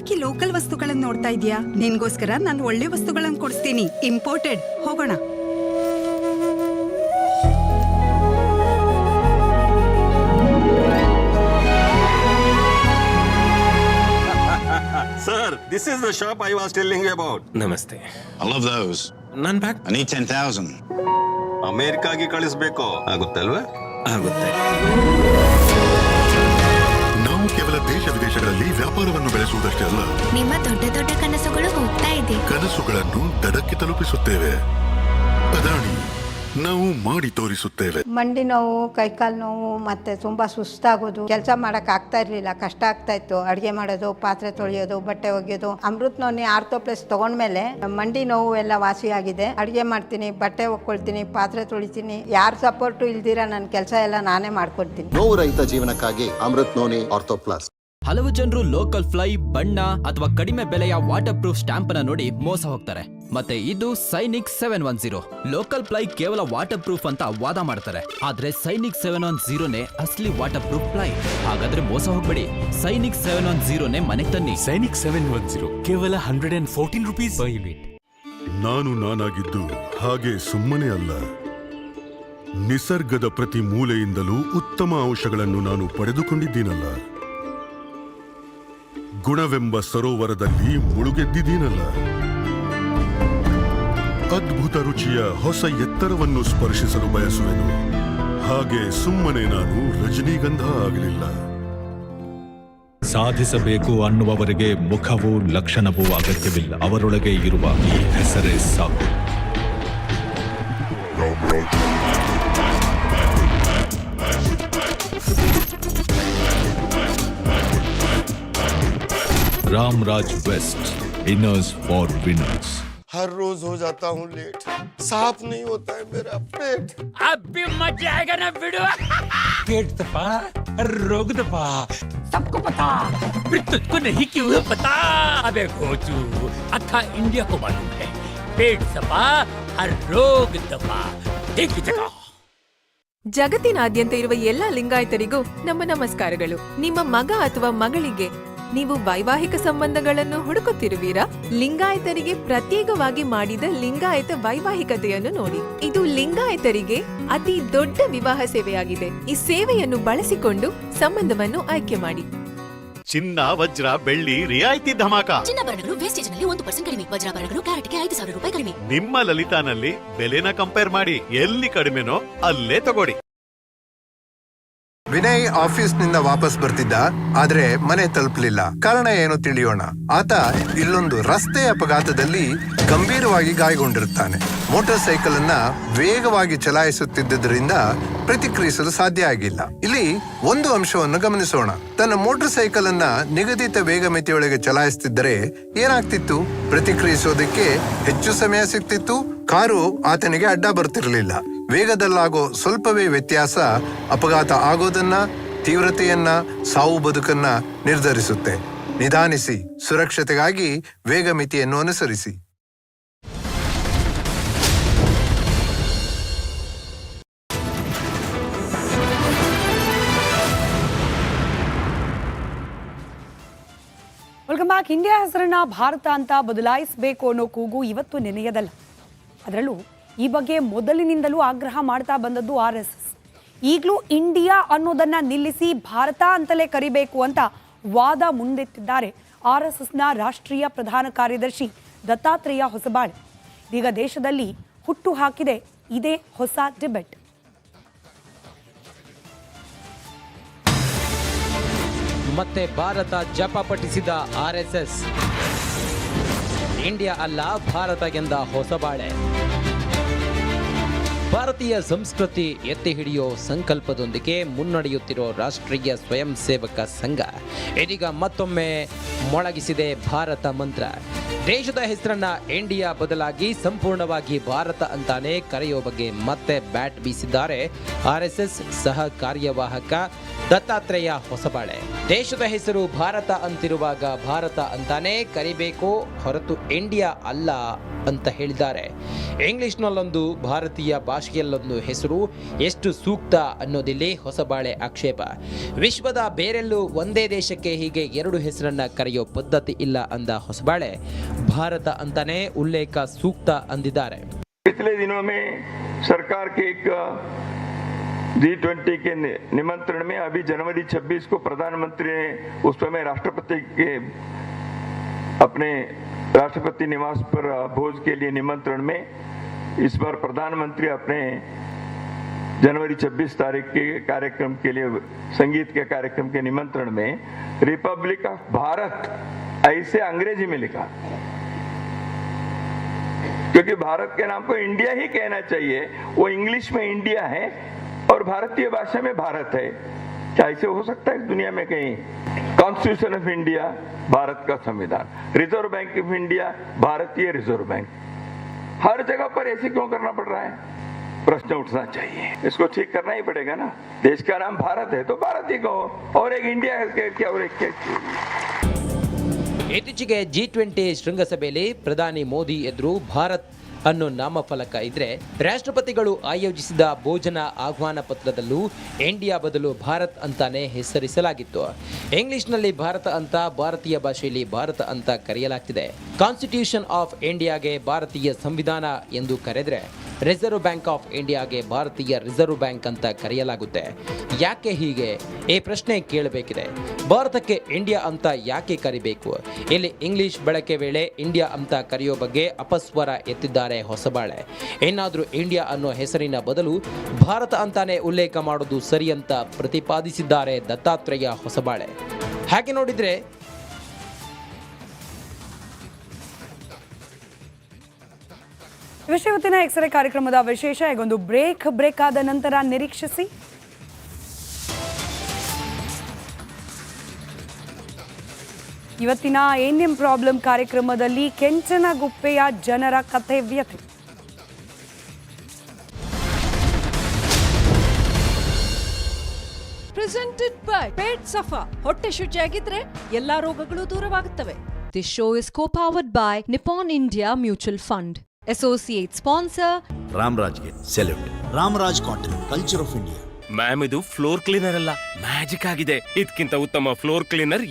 K: ಯಾಕೆ ಲೋಕಲ್ ವಸ್ತುಗಳನ್ನ ನೋಡ್ತಾ ಇದೀಯಾ ನಿನ್ಗೋಸ್ಕರ ನಾನು ಒಳ್ಳೆ ವಸ್ತುಗಳನ್ನ ಕೊಡಿಸ್ತೀನಿ. ಇಂಪೋರ್ಟೆಡ್ ಹೋಗೋಣ. [laughs]
L: Sir this is the shop I was telling you about.
J: ನಮಸ್ತೆ.
D: I love those.
J: ನನ್ ಬ್ಯಾಗ್
D: I need 10,000.
L: ಅಮೇರಿಕಾಗೆ ಕಳಿಸ್ಬೇಕು. ಆಗುತ್ತಲ್ವಾ?
J: ಆಗುತ್ತೆ.
D: ಕೇವಲ ದೇಶ ವಿದೇಶಗಳಲ್ಲಿ
F: ವ್ಯಾಪಾರವನ್ನು ಬೆಳೆಸುವುದಷ್ಟೇ ಅಲ್ಲ
M: ನಿಮ್ಮ ದೊಡ್ಡ ದೊಡ್ಡ ಕನಸುಗಳು ಹೋಗ್ತಾ ಇದೆ.
F: ಕನಸುಗಳನ್ನು ದಡಕ್ಕೆ ತಲುಪಿಸುತ್ತೇವೆ. ಅದಾಣಿ. ನಾವು ಮಾಡಿ ತೋರಿಸುತ್ತೇವೆ.
K: ಮಂಡಿ ನೋವು ಕೈಕಾಲು ನೋವು ಮತ್ತೆ ತುಂಬಾ ಸುಸ್ತಾಗೋದು ಕೆಲಸ ಮಾಡಕ್ ಆಗ್ತಾ ಇರ್ಲಿಲ್ಲ ಕಷ್ಟ ಆಗ್ತಾ ಇತ್ತು. ಅಡಿಗೆ ಮಾಡೋದು ಪಾತ್ರೆ ತೊಳೆಯೋದು ಬಟ್ಟೆ ಒಗೆಯೋದು ಅಮೃತ್ ನೋನಿ ಆರ್ಥೋ ಪ್ಲಸ್ ತಗೊಂಡ್ಮೇಲೆ ಮಂಡಿ ನೋವು ಎಲ್ಲ ವಾಸಿ ಆಗಿದೆ. ಅಡಿಗೆ ಮಾಡ್ತೀನಿ ಬಟ್ಟೆ ಒಕ್ಕೊಳ್ತೀನಿ ಪಾತ್ರೆ ತೊಳಿತೀನಿ. ಯಾರ ಸಪೋರ್ಟ್ ಇಲ್ದಿರ ನನ್ನ ಕೆಲಸ ಎಲ್ಲ ನಾನೇ ಮಾಡ್ಕೊಳ್ತೀನಿ
N: ನೋವು ರಹಿತ ಜೀವನಕ್ಕಾಗಿ ಅಮೃತ್ ನೋನಿ ಆರ್ಥೋ ಪ್ಲಸ್
J: ಹಲವು ಜನರು ಲೋಕಲ್ ಫ್ಲೈ ಬಣ್ಣ ಅಥವಾ ಕಡಿಮೆ ಬೆಲೆಯ ವಾಟರ್ ಪ್ರೂಫ್ ಸ್ಟ್ಯಾಂಪ್ ಅನ್ನ ನೋಡಿ ಮೋಸ ಹೋಗ್ತಾರೆ. ಮತ್ತೆ ಇದು Sainik seven one zero local ply ಕೇವಲ ವಾಟರ್ ಪ್ರೂಫ್ ಅಂತ ವಾದ ಮಾಡ್ತಾರೆ. ಆದ್ರೆ ಸೈನಿಕ್ ಸೆವೆನ್ ಒನ್ ಜೀರೋನೇ ಅಸ್ಲಿ ವಾಟರ್ ಪ್ರೂಫ್ ಪ್ಲೈ ಹಾಗಾದ್ರೆ ಮೋಸ ಹೋಗ್ಬೇಡಿ. ಸೈನಿಕ್ ಸೆವೆನ್ ಒನ್ ಜೀರೋನೇ ಮನೆಗೆ ತನ್ನಿ.
O: ಸೈನಿಕ್ ಸೆವೆನ್ ಒನ್ ಜೀರೋ ಕೇವಲ hundred and fourteen rupees per unit
F: ನಾನು ನಾನಾಗಿದ್ದು ಹಾಗೆ ಸುಮ್ಮನೆ ಅಲ್ಲ. ನಿಸರ್ಗದ ಪ್ರತಿ ಮೂಲೆಯಿಂದಲೂ ಉತ್ತಮ ಅಂಶಗಳನ್ನು ನಾನು ಪಡೆದುಕೊಂಡಿದ್ದೀನಲ್ಲ. ಗುಣವೆಂಬ ಸರೋವರದಲ್ಲಿ ಮುಳುಗೆದ್ದಿದ್ದೀನಲ್ಲ. ಅದ್ಭುತ ರುಚಿಯ ಹೊಸ ಎತ್ತರವನ್ನು ಸ್ಪರ್ಶಿಸಲು ಬಯಸುವೆನು. ಹಾಗೆ ಸುಮ್ಮನೆ ನಾನು ರಜನಿಗಂಧ ಆಗಲಿಲ್ಲ.
O: ಸಾಧಿಸಬೇಕು ಅನ್ನುವವರಿಗೆ ಮುಖವೂ ಲಕ್ಷಣವೂ ಅಗತ್ಯವಿಲ್ಲ. ಅವರೊಳಗೆ ಇರುವ ಈ ಹೆಸರೇ ಸಾಕು. Ram Raj vest inners for winners
G: हर रोज हो जाता हूँ लेट साफ नहीं होता है मेरा पेट
O: अब भी मजा आएगा ना वीडियो पेट दबा रोग दबा सबको पता फिर तुझको नहीं क्यों पता अबे घोचू अखा इंडिया को मालूम है पेट दबा हर रोग दबा एक ही जगह
K: ಜಗತ್ತಿನಾದ್ಯಂತ ಇರುವ ಎಲ್ಲ ಲಿಂಗಾಯತರಿಗೂ ನಮ್ಮ ನಮಸ್ಕಾರಗಳು ನಿಮ್ಮ ಮಗ ಅಥವಾ ಮಗಳಿಗೆ ನೀವು ವೈವಾಹಿಕ ಸಂಬಂಧಗಳನ್ನು ಹುಡುಕುತ್ತಿರುವಿರಾ? ಲಿಂಗಾಯತರಿಗೆ ಪ್ರತ್ಯೇಕವಾಗಿ ಮಾಡಿದ ಲಿಂಗಾಯತ ವೈವಾಹಿಕತೆಯನ್ನು ನೋಡಿ. ಇದು ಲಿಂಗಾಯತರಿಗೆ ಅತಿ ದೊಡ್ಡ ವಿವಾಹ ಸೇವೆಯಾಗಿದೆ. ಈ ಸೇವೆಯನ್ನು ಬಳಸಿಕೊಂಡು ಸಂಬಂಧವನ್ನು ಆಯ್ಕೆ ಮಾಡಿ.
P: ಚಿನ್ನ ವಜ್ರ ಬೆಳ್ಳಿ ರಿಯಾಯಿತಿ ಧಮಾಕ.
M: ಚಿನ್ನಾಭರಣಗಳು ವೇಸ್ಟೇಜ್ನಲ್ಲಿ ಒಂದು ಪರ್ಸೆಂಟ್ ಕಡಿಮೆ. ವಜ್ರಾಭರಣಗಳು ಕ್ಯಾರೆಟ್ಗೆ ಐದು ಸಾವಿರ ರೂಪಾಯಿ ಕಡಿಮೆ.
P: ನಿಮ್ಮ ಲಲಿತಾನಲ್ಲಿ ಬೆಲೆನ ಕಂಪೇರ್ ಮಾಡಿ. ಎಲ್ಲಿ ಕಡಿಮೆನೋ ಅಲ್ಲೇ ತಗೊಳ್ಳಿ.
G: ವಿನಯ್ ಆಫೀಸ್ನಿಂದ ವಾಪಸ್ ಬರ್ತಿದ್ದ, ಆದ್ರೆ ಮನೆ ತಲುಪಲಿಲ್ಲ. ಕಾರಣ ಏನು ತಿಳಿಯೋಣ. ಆತ ಇಲ್ಲೊಂದು ರಸ್ತೆ ಅಪಘಾತದಲ್ಲಿ ಗಂಭೀರವಾಗಿ ಗಾಯಗೊಂಡಿರುತ್ತಾನೆ. ಮೋಟಾರ್ ಸೈಕಲ್ ಅನ್ನ ವೇಗವಾಗಿ ಚಲಾಯಿಸುತ್ತಿದ್ದರಿಂದ ಪ್ರತಿಕ್ರಿಯಿಸಲು ಸಾಧ್ಯ ಆಗಿಲ್ಲ. ಇಲ್ಲಿ ಒಂದು ಅಂಶವನ್ನು ಗಮನಿಸೋಣ. ತನ್ನ ಮೋಟಾರ್ ಸೈಕಲ್ ಅನ್ನ ನಿಗದಿತ ವೇಗ ಮಿತಿಯೊಳಗೆ ಚಲಾಯಿಸುತ್ತಿದ್ದರೆ ಏನಾಗ್ತಿತ್ತು? ಪ್ರತಿಕ್ರಿಯಿಸೋದಕ್ಕೆ ಹೆಚ್ಚು ಸಮಯ ಸಿಗ್ತಿತ್ತು. ಕಾರು ಆತನಿಗೆ ಅಡ್ಡ ಬರ್ತಿರಲಿಲ್ಲ. ವೇಗದಲ್ಲಾಗೋ ಸ್ವಲ್ಪವೇ ವ್ಯತ್ಯಾಸ ಅಪಘಾತ ಆಗೋದನ್ನ, ತೀವ್ರತೆಯನ್ನ, ಸಾವು ಬದುಕನ್ನ ನಿರ್ಧರಿಸುತ್ತೆ. ನಿಧಾನಿಸಿ, ಸುರಕ್ಷತೆಗಾಗಿ ವೇಗ ಮಿತಿಯನ್ನು ಅನುಸರಿಸಿ.
A: ಇಂಡಿಯಾ ಹೆಸರನ್ನ ಭಾರತ ಅಂತ ಬದಲಾಯಿಸಬೇಕು ಅನ್ನೋ ಕೂಗು ಇವತ್ತು ನೆನೆಯದಲ್ಲ. ಅದರಲ್ಲೂ ಈ ಬಗ್ಗೆ ಮೊದಲಿನಿಂದಲೂ ಆಗ್ರಹ ಮಾಡ್ತಾ ಬಂದದ್ದು ಆರ್ ಎಸ್ ಎಸ್. ಈಗಲೂ ಇಂಡಿಯಾ ಅನ್ನೋದನ್ನ ನಿಲ್ಲಿಸಿ ಭಾರತ ಅಂತಲೇ ಕರಿಬೇಕು ಅಂತ ವಾದ ಮುಂದೆತ್ತಿದ್ದಾರೆ ಆರ್ ಎಸ್ ಎಸ್ನ ರಾಷ್ಟ್ರೀಯ ಪ್ರಧಾನ ಕಾರ್ಯದರ್ಶಿ ದತ್ತಾತ್ರೇಯ ಹೊಸಬಾಳೆ. ಈಗ ದೇಶದಲ್ಲಿ ಹುಟ್ಟು ಹಾಕಿದೆ ಇದೇ ಹೊಸ ಡಿಬೆಟ್
J: ಮತ್ತೆ ಭಾರತ ಜಪ ಪಠಿಸಿದ ಆರ್ ಎಸ್ ಎಸ್. ಇಂಡಿಯಾ ಅಲ್ಲ ಭಾರತ ಎಂದ ಹೊಸಬಾಳೆ. ಭಾರತೀಯ ಸಂಸ್ಕೃತಿ ಎತ್ತಿ ಹಿಡಿಯೋ ಸಂಕಲ್ಪದೊಂದಿಗೆ ಮುನ್ನಡೆಯುತ್ತಿರೋ ರಾಷ್ಟ್ರೀಯ ಸ್ವಯಂ ಸೇವಕ ಸಂಘ ಇದೀಗ ಮತ್ತೊಮ್ಮೆ ಮೊಳಗಿಸಿದೆ ಭಾರತ ಮಂತ್ರ. ದೇಶದ ಹೆಸರನ್ನ ಇಂಡಿಯಾ ಬದಲಾಗಿ ಸಂಪೂರ್ಣವಾಗಿ ಭಾರತ ಅಂತಾನೆ ಕರೆಯುವ ಬಗ್ಗೆ ಮತ್ತೆ ಬ್ಯಾಟ್ ಬೀಸಿದ್ದಾರೆ ಆರ್ಎಸ್ಎಸ್ ಎಸ್ ಎಸ್ ಸಹ ಕಾರ್ಯವಾಹಕ ದತ್ತಾತ್ರೇಯ ಹೊಸಬಾಳೆ. ದೇಶದ ಹೆಸರು ಭಾರತ ಅಂತಿರುವಾಗ ಭಾರತ ಅಂತಾನೆ ಕರಿಬೇಕು ಹೊರತು ಇಂಡಿಯಾ ಅಲ್ಲ ಅಂತ ಹೇಳಿದ್ದಾರೆ. ಇಂಗ್ಲಿಷ್ನಲ್ಲೊಂದು, ಭಾರತೀಯ ಭಾಷೆಯಲ್ಲೊಂದು ಹೆಸರು ಎಷ್ಟು ಸೂಕ್ತ ಅನ್ನೋದಿಲ್ಲಿ ಹೊಸಬಾಳೆ ಆಕ್ಷೇಪ. ವಿಶ್ವದ ಬೇರೆಲ್ಲೂ ಒಂದೇ ದೇಶಕ್ಕೆ ಹೀಗೆ ಎರಡು ಹೆಸರನ್ನ ಕರೆಯೋ ಪದ್ಧತಿ ಇಲ್ಲ ಅಂದ ಹೊಸಬಾಳೆ. ಭಾರತ ಅಂತಾನೆ ಉಲ್ಲೇಖ ಸೂಕ್ತ ಅಂದಿದ್ದಾರೆ
Q: पिछले दिनों में सरकार के एक जी ट्वेंटी के नि- निमंत्रण में अभी जनवरी 26 को प्रधानमंत्री ने उस समय राष्ट्रपति के अपने राष्ट्रपति निवास पर भोज के लिए निमंत्रण में इस बार प्रधानमंत्री अपने जनवरी 26 तारीख के कार्यक्रम के लिए संगीत के कार्यक्रम के निमंत्रण में रिपब्लिक ऑफ भारत ऐसे अंग्रेज़ी में लिखा। क्योंकि भारत के नाम को इंडिया ही कहना चाहिए। वो इंग्लिश में इंडिया है और भारतीय भाषा में भारत है। क्या ऐसे हो सकता है दुनिया में कहीं? कॉन्स्टिट्यूशन ऑफ़ इंडिया भारत का संविधान। रिज़र्व बैंक ऑफ़ इंडिया भारतीय रिज़र्व बैंक हर जगह पर ऐसे क्यों करना पड़ रहा है? प्रश्न उठना चाहिए। इसको ठीक करना ही पड़ेगा ना। देश का नाम भारत है तो भारत ही कहो। और एक इंडिया क्या और एक क्या
J: ಇತ್ತೀಚೆಗೆ ಜಿ ಟ್ವೆಂಟಿ ಶೃಂಗಸಭೆಯಲ್ಲಿ ಪ್ರಧಾನಿ ಮೋದಿ ಎದುರು ಭಾರತ್ ಅನ್ನೋ ನಾಮಫಲಕ ಇದ್ರೆ ರಾಷ್ಟ್ರಪತಿಗಳು ಆಯೋಜಿಸಿದ ಭೋಜನ ಆಹ್ವಾನ ಪತ್ರದಲ್ಲೂ ಇಂಡಿಯಾ ಬದಲು ಭಾರತ್ ಅಂತಾನೆ ಹೆಸರಿಸಲಾಗಿತ್ತು. ಇಂಗ್ಲಿಷ್ನಲ್ಲಿ ಭಾರತ ಅಂತ, ಭಾರತೀಯ ಭಾಷೆಯಲ್ಲಿ ಭಾರತ ಅಂತ ಕರೆಯಲಾಗ್ತಿದೆ. ಕಾನ್ಸ್ಟಿಟ್ಯೂಷನ್ ಆಫ್ ಇಂಡಿಯಾಗೆ ಭಾರತೀಯ ಸಂವಿಧಾನ ಎಂದು ಕರೆದ್ರೆ ರಿಸರ್ವ್ ಬ್ಯಾಂಕ್ ಆಫ್ ಇಂಡಿಯಾಗೆ ಭಾರತೀಯ ರಿಸರ್ವ್ ಬ್ಯಾಂಕ್ ಅಂತ ಕರೆಯಲಾಗುತ್ತೆ. ಯಾಕೆ ಹೀಗೆ? ಈ ಪ್ರಶ್ನೆ ಕೇಳಬೇಕಿದೆ. ಭಾರತಕ್ಕೆ ಇಂಡಿಯಾ ಅಂತ ಯಾಕೆ ಕರಿಬೇಕು? ಇಲ್ಲಿ ಇಂಗ್ಲಿಷ್ ಬಳಕೆ ವೇಳೆ ಇಂಡಿಯಾ ಅಂತ ಕರೆಯೋ ಬಗ್ಗೆ ಅಪಸ್ವರ ಎತ್ತಿದ್ದಾರೆ ಹೊಸಬಾಳೆ. ಏನಾದರೂ ಇಂಡಿಯಾ ಅನ್ನೋ ಹೆಸರಿನ ಬದಲು ಭಾರತ ಅಂತಾನೆ ಉಲ್ಲೇಖ ಮಾಡೋದು ಸರಿ ಅಂತ ಪ್ರತಿಪಾದಿಸಿದ್ದಾರೆ ದತ್ತಾತ್ರೇಯ ಹೊಸಬಾಳೆ. ಹಾಗೆ ನೋಡಿದ್ರೆ
A: ವಿಷಯ ಹೊತ್ತಿನ ಎಕ್ಸ್ರೇ ಕಾರ್ಯಕ್ರಮದ ವಿಶೇಷ, ಈಗೊಂದು ಬ್ರೇಕ್ ಬ್ರೇಕ್ ಆದ ನಂತರ ನಿರೀಕ್ಷಿಸಿ. ಇವತ್ತಿನ ಏನ್ಎಂ ಪ್ರಾಬ್ಲಮ್ ಕಾರ್ಯಕ್ರಮದಲ್ಲಿ ಕೆಂಚನ ಗುಪ್ಪೆಯ ಜನರ ಕಥೆ ವ್ಯಥೆ.
K: ಪ್ರೆಸೆಂಟೆಡ್ ಬೈ ಪೇಟ್ ಸಫಾ ಹೊಟ್ಟೆ ಶುಚಿಯಾಗಿದ್ರೆ ಎಲ್ಲಾ ರೋಗಗಳು ದೂರವಾಗುತ್ತವೆ.
C: This show is copowered by Nippon India mutual fund. Associate sponsor
H: ರಾಮರಾಜ್ಗೆ salute Ramraj cotton culture of India
J: ma'am ಇದು ಫ್ಲೋರ್ ಕ್ಲೀನರ್ ಅಲ್ಲ ಮ್ಯಾಜಿಕ್ ಆಗಿದೆ. ಇದಕ್ಕಿಂತ ಉತ್ತಮ ಫ್ಲೋರ್ ಕ್ಲೀನರ್